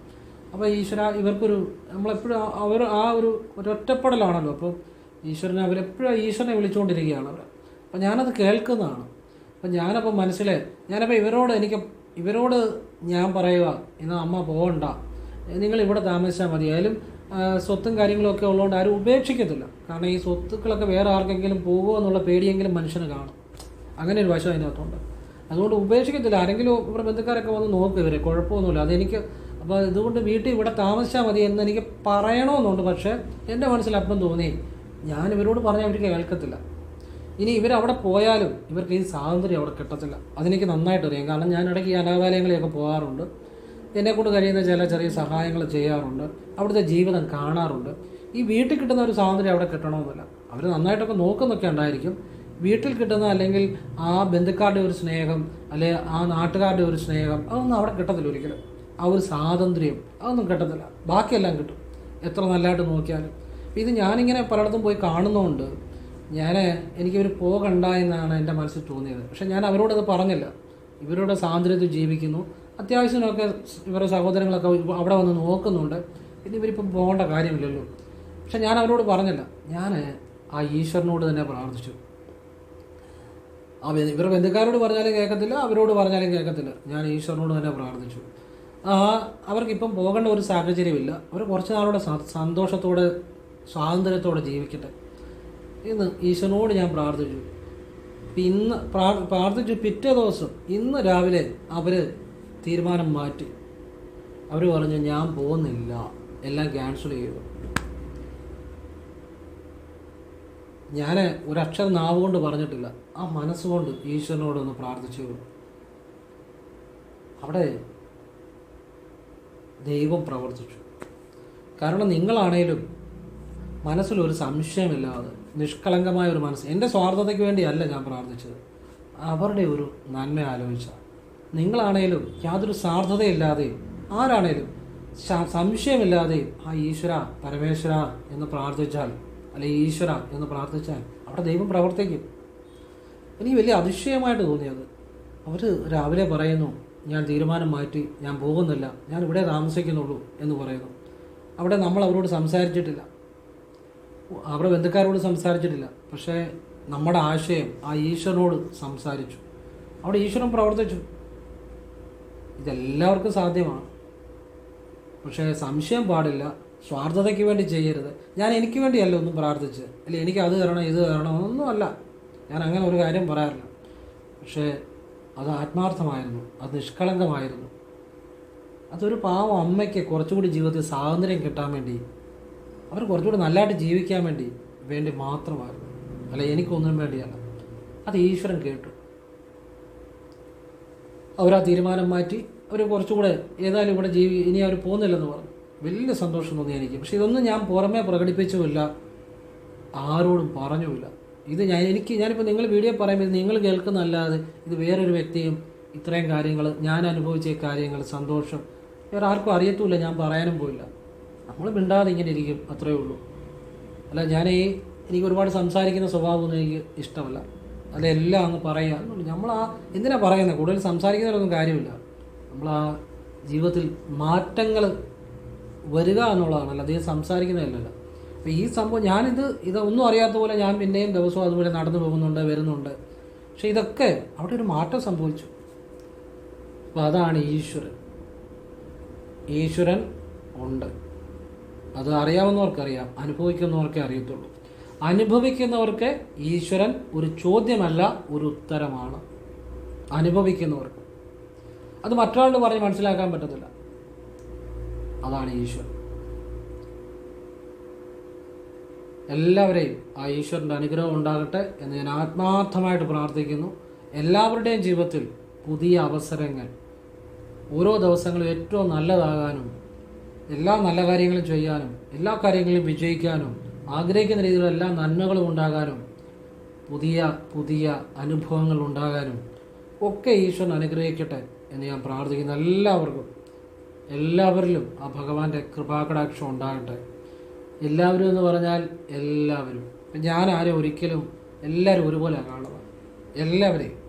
അപ്പോൾ ഈശ്വര ഇവർക്കൊരു നമ്മളെപ്പോഴും അവർ ആ ഒരു ഒരൊറ്റപ്പെടലാണല്ലോ. അപ്പോൾ ഈശ്വരനെ അവരെപ്പോഴും ഈശ്വരനെ വിളിച്ചുകൊണ്ടിരിക്കുകയാണ് അവർ അപ്പോൾ ഞാനത് കേൾക്കുന്നതാണ്. അപ്പം ഞാനപ്പോൾ മനസ്സിൽ ഞാനപ്പോൾ ഇവരോട് എനിക്ക് ഇവരോട് ഞാൻ പറയുക ഇന്ന് അമ്മ പോകണ്ട നിങ്ങൾ ഇവിടെ താമസിച്ചാൽ മതി. ആയാലും സ്വത്തും കാര്യങ്ങളൊക്കെ ഉള്ളതുകൊണ്ട് ആരും ഉപേക്ഷിക്കത്തില്ല. കാരണം ഈ സ്വത്തുക്കളൊക്കെ വേറെ ആർക്കെങ്കിലും പോകുമോ എന്നുള്ള പേടിയെങ്കിലും മനുഷ്യന് കാണും. അങ്ങനെ ഒരു വശം അതിനകത്തുണ്ട്. അതുകൊണ്ട് ഉപേക്ഷിക്കത്തില്ല. ആരെങ്കിലും ഇവിടെ ബന്ധുക്കാരൊക്കെ വന്ന് നോക്കും ഇവരെ. കുഴപ്പമൊന്നുമില്ല. അതെനിക്ക് അപ്പോൾ ഇതുകൊണ്ട് വീട്ടിൽ ഇവിടെ താമസിച്ചാൽ മതി എന്ന് എനിക്ക് പറയണമെന്നുണ്ട്. പക്ഷേ എന്റെ മനസ്സിൽ അപ്പം തോന്നി ഞാൻ ഇവരോട് പറഞ്ഞാൽ അവർ കേൾക്കത്തില്ല. ഇനി ഇവരവിടെ പോയാലും ഇവർക്ക് ഈ സ്വാതന്ത്ര്യം അവിടെ കിട്ടത്തില്ല. അതെനിക്ക് നന്നായിട്ട് അറിയാം. കാരണം ഞാൻ ഇടയ്ക്ക് ഈ അനാഥാലയങ്ങളിലൊക്കെ പോകാറുണ്ട്. എന്നെക്കൊണ്ട് കഴിയുന്ന ചില ചെറിയ സഹായങ്ങൾ ചെയ്യാറുണ്ട്. അവിടുത്തെ ജീവിതം കാണാറുണ്ട്. ഈ വീട്ടിൽ കിട്ടുന്ന ഒരു സ്വാതന്ത്ര്യം അവിടെ കിട്ടണമെന്നില്ല. അവർ നന്നായിട്ടൊക്കെ നോക്കുന്നൊക്കെ ഉണ്ടായിരിക്കും. വീട്ടിൽ കിട്ടുന്ന അല്ലെങ്കിൽ ആ ബന്ധുക്കാരുടെ ഒരു സ്നേഹം അല്ലെ ആ നാട്ടുകാരുടെ ഒരു സ്നേഹം അതൊന്നും അവിടെ കിട്ടത്തില്ല ഒരിക്കലും. ആ ഒരു സ്വാതന്ത്ര്യം അതൊന്നും കിട്ടത്തില്ല. ബാക്കിയെല്ലാം കിട്ടും. എത്ര നല്ലതായിട്ട് നോക്കിയാലും. ഇത് ഞാനിങ്ങനെ പലയിടത്തും പോയി കാണുന്നതുകൊണ്ട് ഞാൻ എനിക്കിവർ പോകണ്ട എന്നാണ് എന്റെ മനസ്സിൽ തോന്നിയത്. പക്ഷെ ഞാൻ അവരോടത് പറഞ്ഞില്ല. ഇവരുടെ സ്വാതന്ത്ര്യത്തിൽ ജീവിക്കുന്നു. അത്യാവശ്യമൊക്കെ ഇവരുടെ സഹോദരങ്ങളൊക്കെ അവിടെ വന്ന് നോക്കുന്നുണ്ട്. പിന്നെ ഇവരിപ്പം പോകേണ്ട കാര്യമില്ലല്ലോ. പക്ഷെ ഞാൻ അവരോട് പറഞ്ഞില്ല. ഞാൻ ആ ഈശ്വരനോട് തന്നെ പ്രാർത്ഥിച്ചു. ആ ഇവരുടെ ബന്ധുക്കാരോട് പറഞ്ഞാലും കേൾക്കത്തില്ല അവരോട് പറഞ്ഞാലും കേൾക്കത്തില്ല. ഞാൻ ഈശ്വരനോട് തന്നെ പ്രാർത്ഥിച്ചു. ആ അവർക്കിപ്പം പോകേണ്ട ഒരു സാഹചര്യമില്ല. അവർ കുറച്ച് നാളോടെ സന്തോഷത്തോടെ സ്വാതന്ത്ര്യത്തോടെ ജീവിക്കട്ടെ. ഇന്ന് ഈശ്വരനോട് ഞാൻ പ്രാർത്ഥിച്ചു. ഇന്ന് പ്രാർത്ഥിച്ചു പിറ്റേ ദിവസം ഇന്ന് രാവിലെ അവർ തീരുമാനം മാറ്റി. അവർ പറഞ്ഞു ഞാൻ പോകുന്നില്ല. എല്ലാം ക്യാൻസൽ ചെയ്തു. ഞാൻ ഒരക്ഷരം നാവ് കൊണ്ട് പറഞ്ഞിട്ടില്ല. ആ മനസ്സുകൊണ്ട് ഈശ്വരനോടൊന്ന് പ്രാർത്ഥിച്ചു അവിടെ ദൈവം പ്രവർത്തിച്ചു. കാരണം നിങ്ങളാണേലും മനസ്സിലൊരു സംശയമില്ലാതെ നിഷ്കളങ്കമായ ഒരു മനസ്സ് എന്റെ സ്വാർത്ഥതയ്ക്ക് വേണ്ടിയല്ല ഞാൻ പ്രാർത്ഥിച്ചത്. അവരുടെ ഒരു നന്മ ആലോചിച്ച. നിങ്ങളാണേലും യാതൊരു സാർത്ഥതയില്ലാതെയും ആരാണേലും സംശയമില്ലാതെയും ആ ഈശ്വര പരമേശ്വര എന്ന് പ്രാർത്ഥിച്ചാൽ അല്ലെ ഈശ്വര എന്ന് പ്രാർത്ഥിച്ചാൽ അവിടെ ദൈവം പ്രവർത്തിക്കും. എനിക്ക് വലിയ അതിശയമായിട്ട് തോന്നിയത്. അവർ രാവിലെ പറയുന്നു ഞാൻ തീരുമാനം മാറ്റി ഞാൻ പോകുന്നില്ല. ഞാൻ ഇവിടെ താമസിക്കുന്നുള്ളൂ എന്ന് പറയുന്നു. അവിടെ നമ്മൾ അവരോട് സംസാരിച്ചിട്ടില്ല. അവരുടെ ബന്ധുക്കാരോട് സംസാരിച്ചിട്ടില്ല. പക്ഷേ നമ്മുടെ ആശയം ആ ഈശ്വരനോട് സംസാരിച്ചു. അവിടെ ഈശ്വരൻ പ്രവർത്തിച്ചു. ഇതെല്ലാവർക്കും സാധ്യമാണ്. പക്ഷേ സംശയം പാടില്ല. സ്വാർത്ഥതയ്ക്ക് വേണ്ടി ചെയ്യരുത്. ഞാൻ എനിക്ക് വേണ്ടിയല്ല ഒന്നും പ്രാർത്ഥിച്ച് അല്ല എനിക്ക് അത് തരണം ഇത് തരണം ഒന്നുമല്ല. ഞാൻ അങ്ങനെ ഒരു കാര്യം പറയാറില്ല. പക്ഷേ അത് ആത്മാർത്ഥമായിരുന്നു. അത് നിഷ്കളങ്കമായിരുന്നു. അതൊരു പാവം അമ്മയ്ക്ക് കുറച്ചുകൂടി ജീവിതത്തിൽ സ്വാതന്ത്ര്യം കിട്ടാൻ വേണ്ടി അവർ കുറച്ചുകൂടി നല്ലതായിട്ട് ജീവിക്കാൻ വേണ്ടി വേണ്ടി മാത്രമായിരുന്നു. അല്ല എനിക്കൊന്നിനും വേണ്ടിയല്ല. അത് ഈശ്വരൻ കേട്ടു. അവർ ആ തീരുമാനം മാറ്റി അവർ കുറച്ചുകൂടെ ഏതായാലും ഇവിടെ ജീവി ഇനി അവർ പോകുന്നില്ലെന്ന് പറഞ്ഞു. വലിയ സന്തോഷം തോന്നി എനിക്ക്. പക്ഷെ ഇതൊന്നും ഞാൻ പുറമേ പ്രകടിപ്പിച്ചുമില്ല. ആരോടും പറഞ്ഞുമില്ല. ഇത് ഞാൻ എനിക്ക് ഞാനിപ്പോൾ നിങ്ങൾ വീഡിയോ പറയുമ്പോൾ നിങ്ങൾ കേൾക്കുന്നതല്ലാതെ ഇത് വേറൊരു വ്യക്തിയും ഇത്രയും കാര്യങ്ങൾ ഞാൻ അനുഭവിച്ച കാര്യങ്ങൾ സന്തോഷം വേറെ ആർക്കും അറിയത്തുമില്ല ഞാൻ പറയാനും പോയില്ല. നമ്മൾ മിണ്ടാതെ ഇങ്ങനെ ഇരിക്കും അത്രയേ ഉള്ളൂ. അല്ല ഞാൻ ഈ എനിക്ക് ഒരുപാട് സംസാരിക്കുന്ന സ്വഭാവമൊന്നും എനിക്ക് ഇഷ്ടമല്ല. അല്ല എല്ലാം അങ്ങ് പറയുക. നമ്മൾ ആ എന്തിനാണ് പറയുന്നത് കൂടുതൽ സംസാരിക്കുന്നതിലൊന്നും കാര്യമില്ല. നമ്മൾ ആ ജീവിതത്തിൽ മാറ്റങ്ങൾ വരിക എന്നുള്ളതാണ് അദ്ദേഹം സംസാരിക്കുന്നതല്ലല്ലോ അപ്പോൾ ഈ സംഭവം ഞാനിത് ഇതൊന്നും അറിയാത്ത പോലെ ഞാൻ പിന്നെയും ദിവസവും അതുപോലെ നടന്നു പോകുന്നുണ്ട് വരുന്നുണ്ട്. പക്ഷെ ഇതൊക്കെ അവിടെ ഒരു മാറ്റം സംഭവിച്ചു. അപ്പോൾ അതാണ് ഈശ്വരൻ. ഈശ്വരൻ ഉണ്ട്. അത് അറിയാവുന്നവർക്കറിയാം അനുഭവിക്കുന്നവർക്കേ അറിയത്തുള്ളൂ. അനുഭവിക്കുന്നവർക്ക് ഈശ്വരൻ ഒരു ചോദ്യമല്ല ഒരു ഉത്തരമാണ്. അനുഭവിക്കുന്നവർക്ക്. അത് മറ്റൊരാളോട് പറഞ്ഞ് മനസ്സിലാക്കാൻ പറ്റത്തില്ല. അതാണ് ഈശ്വരൻ എല്ലാവരെയും ആ ഈശ്വരന്റെ അനുഗ്രഹം ഉണ്ടാകട്ടെ എന്ന് ഞാൻ ആത്മാർത്ഥമായിട്ട് പ്രാർത്ഥിക്കുന്നു. എല്ലാവരുടെയും ജീവിതത്തിൽ പുതിയ അവസരങ്ങൾ ഓരോ ദിവസങ്ങളും ഏറ്റവും നല്ലതാകാനും എല്ലാ നല്ല കാര്യങ്ങളും ചെയ്യാനും എല്ലാ കാര്യങ്ങളും വിജയിക്കാനും ആഗ്രഹിക്കുന്ന രീതിയിലുള്ള എല്ലാ നന്മകളും ഉണ്ടാകാനും പുതിയ പുതിയ അനുഭവങ്ങൾ ഉണ്ടാകാനും ഒക്കെ ഈശ്വരൻ അനുഗ്രഹിക്കട്ടെ എന്ന് ഞാൻ പ്രാർത്ഥിക്കുന്നു. എല്ലാവർക്കും എല്ലാവരിലും ആ ഭഗവാന്റെ കൃപാകടാക്ഷം ഉണ്ടാകട്ടെ. എല്ലാവരും എന്ന് പറഞ്ഞാൽ എല്ലാവരും. ഞാൻ ആരും ഒരിക്കലും എല്ലാവരും ഒരുപോലെ കാണുന്നത്. എല്ലാവരെയും.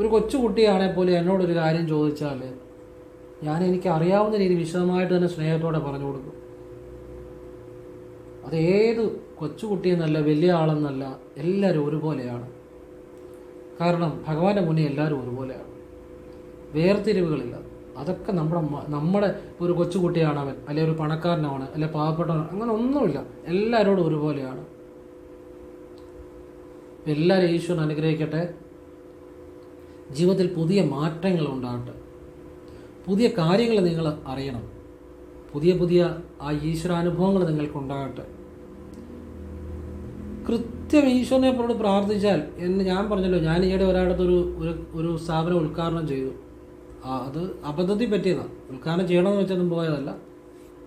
ഒരു കൊച്ചുകുട്ടിയാണെ പോലെ എന്നോടൊരു കാര്യം ചോദിച്ചാൽ ഞാൻ എനിക്ക് അറിയാവുന്ന രീതി വിശദമായിട്ട് തന്നെ സ്നേഹത്തോടെ പറഞ്ഞു കൊടുക്കും. അതേത് കൊച്ചുകുട്ടിയെന്നല്ല വലിയ ആളെന്നല്ല എല്ലാവരും ഒരുപോലെയാണ്. കാരണം ഭഗവാന്റെ മുന്നേ എല്ലാവരും ഒരുപോലെയാണ്. വേർതിരിവുകളില്ല. അതൊക്കെ നമ്മുടെ നമ്മുടെ ഒരു കൊച്ചുകുട്ടിയാണ് അവൻ അല്ലെ ഒരു പണക്കാരനാണ് അല്ലെ പാവപ്പെട്ടവൻ അങ്ങനെ ഒന്നുമില്ല. എല്ലാവരോടും ഒരുപോലെയാണ്. എല്ലാവരും ഈശ്വരൻ അനുഗ്രഹിക്കട്ടെ. ജീവിതത്തിൽ പുതിയ മാറ്റങ്ങൾ ഉണ്ടാകട്ടെ. പുതിയ കാര്യങ്ങൾ നിങ്ങൾ അറിയണം. പുതിയ പുതിയ ആ ഈശ്വരാനുഭവങ്ങൾ നിങ്ങൾക്കുണ്ടാകട്ടെ. കൃത്യം ഈശ്വരനെ പോലോട് പ്രാർത്ഥിച്ചാൽ എന്നെ ഞാൻ പറഞ്ഞല്ലോ ഞാൻ ഈയിടെ ഒരാടത്തൊരു ഒരു ഒരു സ്ഥാപനം ഉദ്ഘാടനം ചെയ്തു. അത് അബദ്ധത്തിൽ പറ്റിയതാണ് ഉദ്ഘാടനം ചെയ്യണമെന്ന് വെച്ചൊന്നും പോയതല്ല.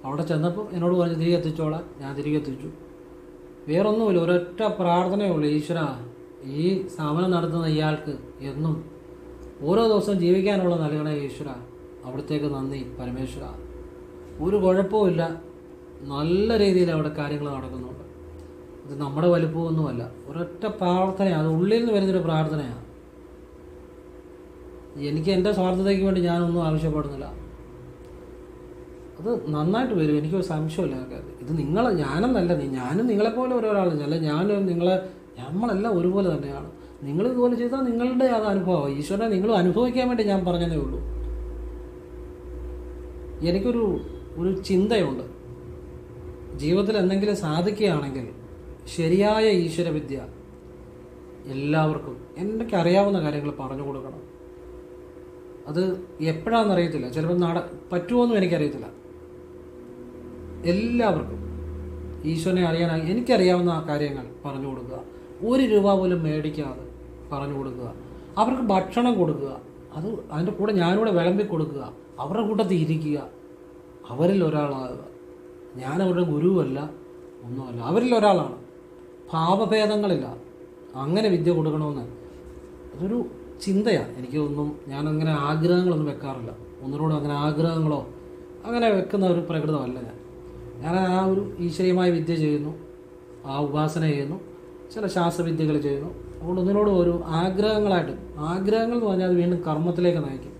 അവിടെ ചെന്നപ്പോൾ എന്നോട് പറഞ്ഞു തിരികെ എത്തിച്ചോളാം. ഞാൻ തിരികെ എത്തിച്ചു. വേറൊന്നുമില്ല ഒരൊറ്റ പ്രാർത്ഥനയേ ഉള്ളൂ. ഈശ്വര ഈ സ്ഥാപനം നടത്തുന്ന ഇയാൾക്ക് എന്നും ഓരോ ദിവസവും ജീവിക്കാനുള്ള നൽകണേ ഈശ്വര. അവിടത്തേക്ക് നന്ദി പരമേശ്വര. ഒരു കുഴപ്പവുമില്ല നല്ല രീതിയിൽ അവിടെ കാര്യങ്ങൾ നടക്കുന്നുണ്ട്. ഇത് നമ്മുടെ വലുപ്പമൊന്നുമല്ല. ഒരൊറ്റ പ്രാർത്ഥനയാണ് അത് ഉള്ളിൽ നിന്ന് വരുന്നൊരു പ്രാർത്ഥനയാണ് എനിക്ക് എന്റെ സ്വാർത്ഥതയ്ക്ക് വേണ്ടി ഞാനൊന്നും ആവശ്യപ്പെടുന്നില്ല. അത് നന്നായിട്ട് വരും. എനിക്ക് സംശയമില്ല. ഇത് നിങ്ങൾ ഞാനെന്നല്ല ഞാനും നിങ്ങളെപ്പോലെ ഒരാളാണ് അല്ല. ഞാനും നിങ്ങളെ നമ്മളെല്ലാം ഒരുപോലെ തന്നെയാണ്. നിങ്ങൾ ഇതുപോലെ ചെയ്താൽ നിങ്ങളുടെ അത് അനുഭവം ഈശ്വരനെ നിങ്ങൾ അനുഭവിക്കാൻ വേണ്ടി ഞാൻ പറഞ്ഞതേ ഉള്ളൂ. എനിക്കൊരു ഒരു ചിന്തയുണ്ട്. ജീവിതത്തിൽ എന്തെങ്കിലും സാധിക്കുകയാണെങ്കിൽ ശരിയായ ഈശ്വരവിദ്യ എല്ലാവർക്കും എനിക്ക് അറിയാവുന്ന കാര്യങ്ങൾ പറഞ്ഞു കൊടുക്കണം. അത് എപ്പോഴാണെന്ന് അറിയത്തില്ല. ചിലപ്പോൾ നട പറ്റുമോയെന്നും എനിക്കറിയത്തില്ല. എല്ലാവർക്കും ഈശ്വരനെ അറിയാൻ എനിക്കറിയാവുന്ന കാര്യങ്ങൾ പറഞ്ഞു കൊടുക്കുക. ഒരു രൂപ പോലും മേടിക്കാതെ പറഞ്ഞു കൊടുക്കുക. അവർക്ക് ഭക്ഷണം കൊടുക്കുക. അത് അതിന്റെ കൂടെ ഞാനിവിടെ വിളമ്പി കൊടുക്കുക. അവരുടെ കൂട്ടത്തിൽ ഇരിക്കുക. അവരിൽ ഒരാളാകുക. ഞാൻ അവരുടെ ഗുരുവല്ല ഒന്നുമല്ല. അവരിൽ ഒരാളാണ്. ഭാവഭേദങ്ങളില്ല അങ്ങനെ വിദ്യ കൊടുക്കണമെന്ന്. അതൊരു ചിന്തയാണ്. എനിക്കൊന്നും ഞാനങ്ങനെ ആഗ്രഹങ്ങളൊന്നും വെക്കാറില്ല. ഒന്നിനോടും അങ്ങനെ ആഗ്രഹങ്ങളോ അങ്ങനെ വെക്കുന്ന ഒരു പ്രകൃതമല്ല ഞാൻ. ഞാൻ ആ ഒരു ഈശ്വരീയമായ വിദ്യ ചെയ്യുന്നു. ആ ഉപാസന ചെയ്യുന്നു. ചില ശാസ്ത്രവിദ്യകൾ ചെയ്യുന്നു. അതുകൊണ്ട് ഒന്നിനോടും ഒരു ആഗ്രഹങ്ങളായിട്ട് ആഗ്രഹങ്ങൾ എന്ന് പറഞ്ഞാൽ അത് വീണ്ടും കർമ്മത്തിലേക്ക് നയിക്കും.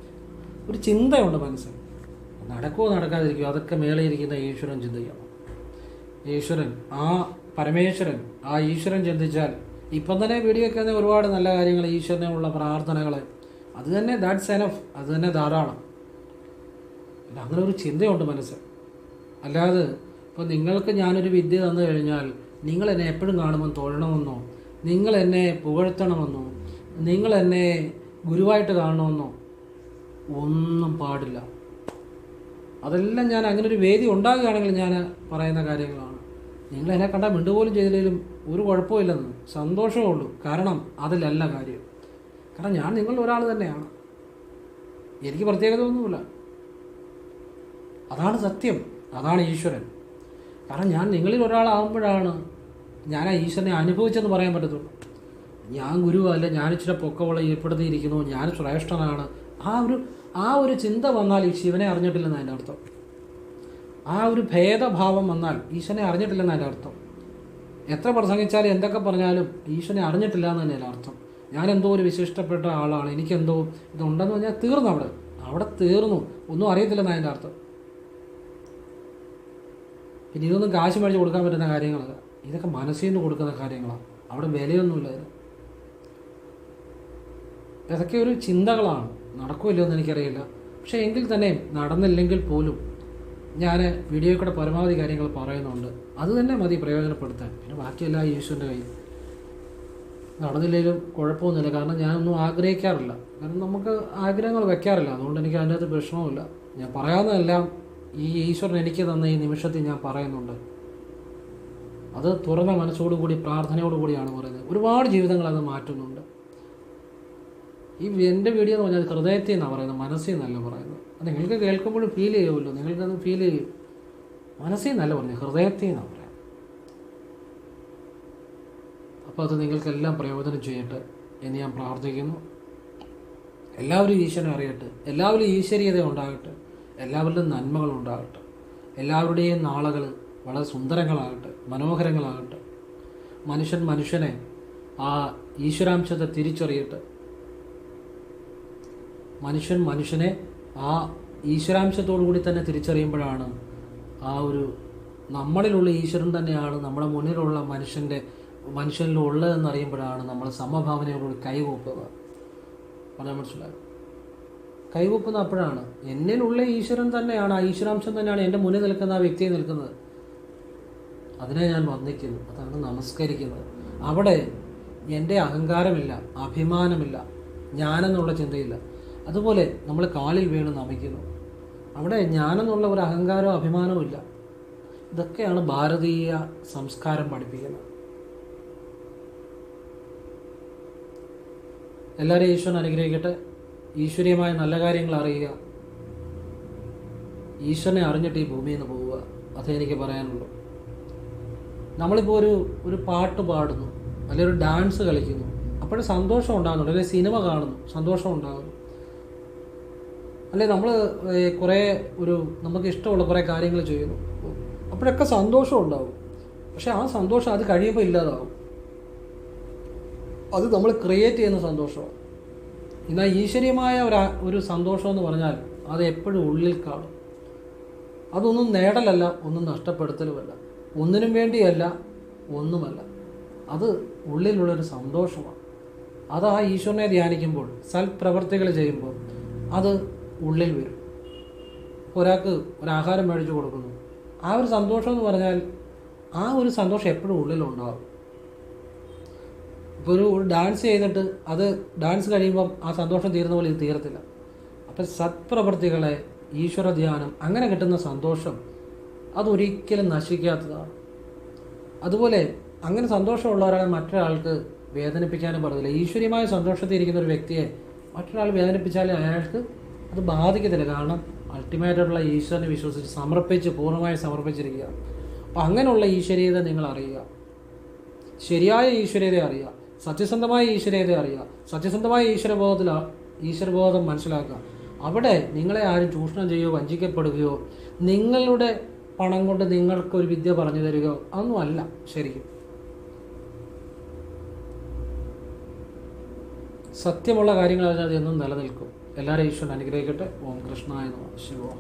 ഒരു ചിന്തയുണ്ട് മനസ്സിൽ. നടക്കുമോ നടക്കാതിരിക്കുമോ അതൊക്കെ മേളയിരിക്കുന്ന ഈശ്വരൻ ചിന്തിക്കണം. ഈശ്വരൻ ആ പരമേശ്വരൻ ആ ഈശ്വരൻ ചിന്തിച്ചാൽ ഇപ്പം തന്നെ വീഡിയോ ഒക്കെ ഒരുപാട് നല്ല കാര്യങ്ങൾ ഈശ്വരനുള്ള പ്രാർത്ഥനകൾ. അത് തന്നെ ദാറ്റ്സ് എനഫ് അത് തന്നെ ധാരാളം. പിന്നെ അങ്ങനെ ഒരു ചിന്തയുണ്ട് മനസ്സിൽ. അല്ലാതെ ഇപ്പോൾ നിങ്ങൾക്ക് ഞാനൊരു വിദ്യ തന്നു കഴിഞ്ഞാൽ നിങ്ങൾ എന്നെ എപ്പോഴും കാണുമ്പോൾ തൊഴണമെന്നോ നിങ്ങൾ എന്നെ പുകഴ്ത്തണമെന്നോ? നിങ്ങൾ എന്നെ ഗുരുവായിട്ട് കാണണമെന്നോ? ഒന്നും പാടില്ല. അതെല്ലാം ഞാൻ അങ്ങനെ ഒരു വേദി ഉണ്ടാകുകയാണെങ്കിൽ ഞാൻ പറയുന്ന കാര്യങ്ങളാണ്. നിങ്ങൾ എന്നെ കണ്ടാൽ മിണ്ടുപോലും ചെയ്തില്ലെങ്കിലും ഒരു കുഴപ്പമില്ലെന്ന് സന്തോഷമേ ഉള്ളൂ. കാരണം അതിലല്ല കാര്യം. കാരണം ഞാൻ നിങ്ങളിൽ ഒരാൾ തന്നെയാണ്. എനിക്ക് പ്രത്യേകത ഒന്നുമില്ല അതാണ് സത്യം. അതാണ് ഈശ്വരൻ. കാരണം ഞാൻ നിങ്ങളിൽ ഒരാളാകുമ്പോഴാണ് ഞാൻ ആ ഈശ്വരനെ അനുഭവിച്ചെന്ന് പറയാൻ പറ്റത്തുള്ളൂ. ഞാൻ ഗുരുവല്ല ഞാൻ ഇച്ചിരി പൊക്കമുള്ള ഏർപ്പെടുത്തിയിരിക്കുന്നു ഞാൻ ശ്രേഷ്ഠനാണ്. ആ ഒരു ആ ഒരു ചിന്ത വന്നാൽ ഈ ശിവനെ അറിഞ്ഞിട്ടില്ലെന്ന് അതിന്റെ അർത്ഥം. ആ ഒരു ഭേദഭാവം വന്നാൽ ഈശ്വരനെ അറിഞ്ഞിട്ടില്ലെന്ന് അതിന്റെ അർത്ഥം. എത്ര പ്രസംഗിച്ചാലും എന്തൊക്കെ പറഞ്ഞാലും ഈശ്വരനെ അറിഞ്ഞിട്ടില്ല എന്ന് തന്നെയല്ല അർത്ഥം. ഞാൻ എന്തോ ഒരു വിശിഷ്ടപ്പെട്ട ആളാണ് എനിക്കെന്തോ ഇതുണ്ടെന്ന് പറഞ്ഞാൽ തീർന്നു അവിടെ. അവിടെ തീർന്നു. ഒന്നും അറിയത്തില്ലെന്ന് അതിന്റെ അർത്ഥം. പിന്നെ ഇതൊന്നും കാശ് മേടിച്ച് കൊടുക്കാൻ പറ്റുന്ന കാര്യങ്ങളല്ല. ഇതൊക്കെ മനസ്സിൽ നിന്ന് കൊടുക്കുന്ന കാര്യങ്ങളാണ്. അവിടെ വിലയൊന്നുമില്ല ഇതൊക്കെ ഒരു ചിന്തകളാണ്. നടക്കുമല്ലോ എന്ന് എനിക്കറിയില്ല. പക്ഷേ എങ്കിൽ തന്നെ നടന്നില്ലെങ്കിൽ പോലും ഞാൻ വീഡിയോയിൽ പരമാവധി കാര്യങ്ങൾ പറയുന്നുണ്ട്. അത് തന്നെ മതി പ്രയോജനപ്പെടുത്താൻ. പിന്നെ ബാക്കിയെല്ലാം ഈശ്വരന്റെ കയ്യിൽ. നടന്നില്ലെങ്കിലും കുഴപ്പമൊന്നുമില്ല. കാരണം ഞാനൊന്നും ആഗ്രഹിക്കാറില്ല. കാരണം നമുക്ക് ആഗ്രഹങ്ങൾ വെക്കാറില്ല. അതുകൊണ്ട് എനിക്ക് അതിന്റെ അകത്ത് പ്രശ്നവുമില്ല ഞാൻ പറയാവുന്നതെല്ലാം ഈ ഈശ്വരൻ എനിക്ക് തന്ന ഈ നിമിഷത്തിൽ ഞാൻ പറയുന്നുണ്ട്. അത് തുറന്ന മനസ്സോടുകൂടി പ്രാർത്ഥനയോടുകൂടിയാണ് പറയുന്നത്. ഒരുപാട് ജീവിതങ്ങൾ അത് മാറ്റുന്നുണ്ട്. ഈ എന്റെ വീഡിയോ എന്ന് പറഞ്ഞാൽ ഹൃദയത്തിൽ നിന്നാണ് പറയുന്നത്. മനസ്സിൽ നിന്നല്ല പറയുന്നത്. നിങ്ങൾക്ക് കേൾക്കുമ്പോഴും ഫീൽ ചെയ്യുമല്ലോ നിങ്ങൾക്കത് ഫീൽ ചെയ്യും മനസ്സിൽ നിന്നല്ല പറഞ്ഞു ഹൃദയത്തിൽ നിന്നാണ് പറയാം അപ്പോൾ അത് നിങ്ങൾക്കെല്ലാം പ്രയോജനം ചെയ്യട്ടെ എന്ന് ഞാൻ പ്രാർത്ഥിക്കുന്നു. എല്ലാവരും ഈശ്വരനെ അറിയട്ടെ. എല്ലാവരും ഈശ്വരീയത ഉണ്ടാകട്ടെ. എല്ലാവരിലും നന്മകൾ ഉണ്ടാകട്ടെ. എല്ലാവരുടെയും നാളുകൾ വളരെ സുന്ദരങ്ങളാകട്ടെ മനോഹരങ്ങളാകട്ടെ. മനുഷ്യൻ മനുഷ്യനെ ആ ഈശ്വരാംശത്തെ തിരിച്ചറിയട്ടെ. മനുഷ്യൻ മനുഷ്യനെ ആ ഈശ്വരാംശത്തോടു കൂടി തന്നെ തിരിച്ചറിയുമ്പോഴാണ് ആ ഒരു നമ്മളിലുള്ള ഈശ്വരൻ തന്നെയാണ് നമ്മുടെ മുന്നിലുള്ള മനുഷ്യന്റെ മനുഷ്യനിലുള്ളത് ഉള്ളതെന്ന് അറിയുമ്പോഴാണ് നമ്മൾ സമഭാവനയോടുകൂടി കൈകൂപ്പുക. പറയാൻ മനസ്സിലായത് കൈകൂപ്പുന്ന അപ്പോഴാണ് എന്നിലുള്ള ഈശ്വരൻ തന്നെയാണ് ആ ഈശ്വരാംശം തന്നെയാണ് എന്റെ മുന്നിൽ നിൽക്കുന്ന ആ വ്യക്തിയെ നിൽക്കുന്നത്. അതിനെ ഞാൻ വന്ദിക്കുന്നു അതാണ് നമസ്കരിക്കുന്നത്. അവിടെ എന്റെ അഹങ്കാരമില്ല അഭിമാനമില്ല ഞാനെന്നുള്ള ചിന്തയില്ല. അതുപോലെ നമ്മൾ കാലിൽ വീണ് നമിക്കുന്നു. അവിടെ ഞാനെന്നുള്ള ഒരു അഹങ്കാരവും അഭിമാനവും ഇല്ല. ഇതൊക്കെയാണ് ഭാരതീയ സംസ്കാരം പഠിപ്പിക്കുന്നത്. എല്ലാവരെയും ഈശ്വരൻ അനുഗ്രഹിക്കട്ടെ. ഈശ്വരീയമായ നല്ല കാര്യങ്ങൾ അറിയുക. ഈശ്വരനെ അറിഞ്ഞിട്ട് ഈ ഭൂമിയിൽ നിന്ന് പോവുക. അതേ എനിക്ക് പറയാനുള്ളൂ. നമ്മളിപ്പോൾ ഒരു ഒരു പാട്ട് പാടുന്നു. അല്ലെങ്കിൽ ഒരു ഡാൻസ് കളിക്കുന്നു. അപ്പോഴും സന്തോഷം ഉണ്ടാകുന്നുണ്ട്. അല്ലെങ്കിൽ സിനിമ കാണുന്നു. സന്തോഷം ഉണ്ടാകുന്നു. അല്ലെ നമ്മൾ കുറേ ഒരു നമുക്ക് ഇഷ്ടമുള്ള കുറേ കാര്യങ്ങൾ ചെയ്യുന്നു. അപ്പോഴൊക്കെ സന്തോഷം ഉണ്ടാവും. പക്ഷെ ആ സന്തോഷം അത് കഴിയുമ്പോൾ ഇല്ലാതാവും. അത് നമ്മൾ ക്രിയേറ്റ് ചെയ്യുന്ന സന്തോഷമാണ്. എന്നാൽ ഈശ്വരീയമായ ഒരു ഒരു സന്തോഷം എന്ന് പറഞ്ഞാൽ അത് എപ്പോഴും ഉള്ളിൽ കാണും. അതൊന്നും നേടലല്ല ഒന്നും നഷ്ടപ്പെടുത്തലുമല്ല. ഒന്നിനും വേണ്ടിയല്ല ഒന്നുമല്ല. അത് ഉള്ളിലുള്ളൊരു സന്തോഷമാണ്. അത് ആ ഈശ്വരനെ ധ്യാനിക്കുമ്പോൾ സൽപ്രവർത്തികൾ ചെയ്യുമ്പോൾ അത് ഉള്ളിൽ വരും. ഒരാൾക്ക് ഒരാഹാരം മേടിച്ചു കൊടുക്കുന്നു. ആ ഒരു സന്തോഷം എന്ന് പറഞ്ഞാൽ ആ ഒരു സന്തോഷം എപ്പോഴും ഉള്ളിലുണ്ടാകും ഇപ്പോൾ ഒരു ഡാൻസ് ചെയ്തിട്ട് അത് ഡാൻസ് കഴിയുമ്പം ആ സന്തോഷം തീരുന്ന പോലെ ഇത് തീരത്തില്ല. അപ്പം സത്പ്രവൃത്തികളെ ഈശ്വര ധ്യാനം അങ്ങനെ കിട്ടുന്ന സന്തോഷം അതൊരിക്കലും നശിക്കാത്തതാണ്. അതുപോലെ അങ്ങനെ സന്തോഷമുള്ള ഒരാളെ മറ്റൊരാൾക്ക് വേദനിപ്പിക്കാനും പറഞ്ഞില്ല ഈശ്വര്യമായ സന്തോഷത്തിൽ ഇരിക്കുന്ന ഒരു വ്യക്തിയെ മറ്റൊരാൾ വേദനിപ്പിച്ചാൽ അയാൾക്ക് അത് ബാധിക്കത്തില്ല. കാരണം അൾട്ടിമേറ്റായിട്ടുള്ള ഈശ്വരനെ വിശ്വസിച്ച് സമർപ്പിച്ച് പൂർണമായി സമർപ്പിച്ചിരിക്കുക. അപ്പം അങ്ങനെയുള്ള ഈശ്വരീയത നിങ്ങൾ അറിയുക. ശരിയായ ഈശ്വരീയത അറിയുക. സത്യസന്ധമായ ഈശ്വരീയത അറിയുക. സത്യസന്ധമായ ഈശ്വരബോധത്തിൽ ഈശ്വരബോധം മനസ്സിലാക്കുക. അവിടെ നിങ്ങളെ ആരും ചൂഷണം ചെയ്യുകയോ വഞ്ചിക്കപ്പെടുകയോ നിങ്ങളുടെ പണം കൊണ്ട് നിങ്ങൾക്ക് ഒരു വിദ്യ പറഞ്ഞു തരികയോ അതൊന്നും അല്ല ശരിക്കും. സത്യമുള്ള കാര്യങ്ങൾ അതിനകത്ത് എന്നും നിലനിൽക്കും. എല്ലാവരും ഈശ്വരൻ അനുഗ്രഹിക്കട്ടെ. ഓം കൃഷ്ണായ നമ ശിവോഹം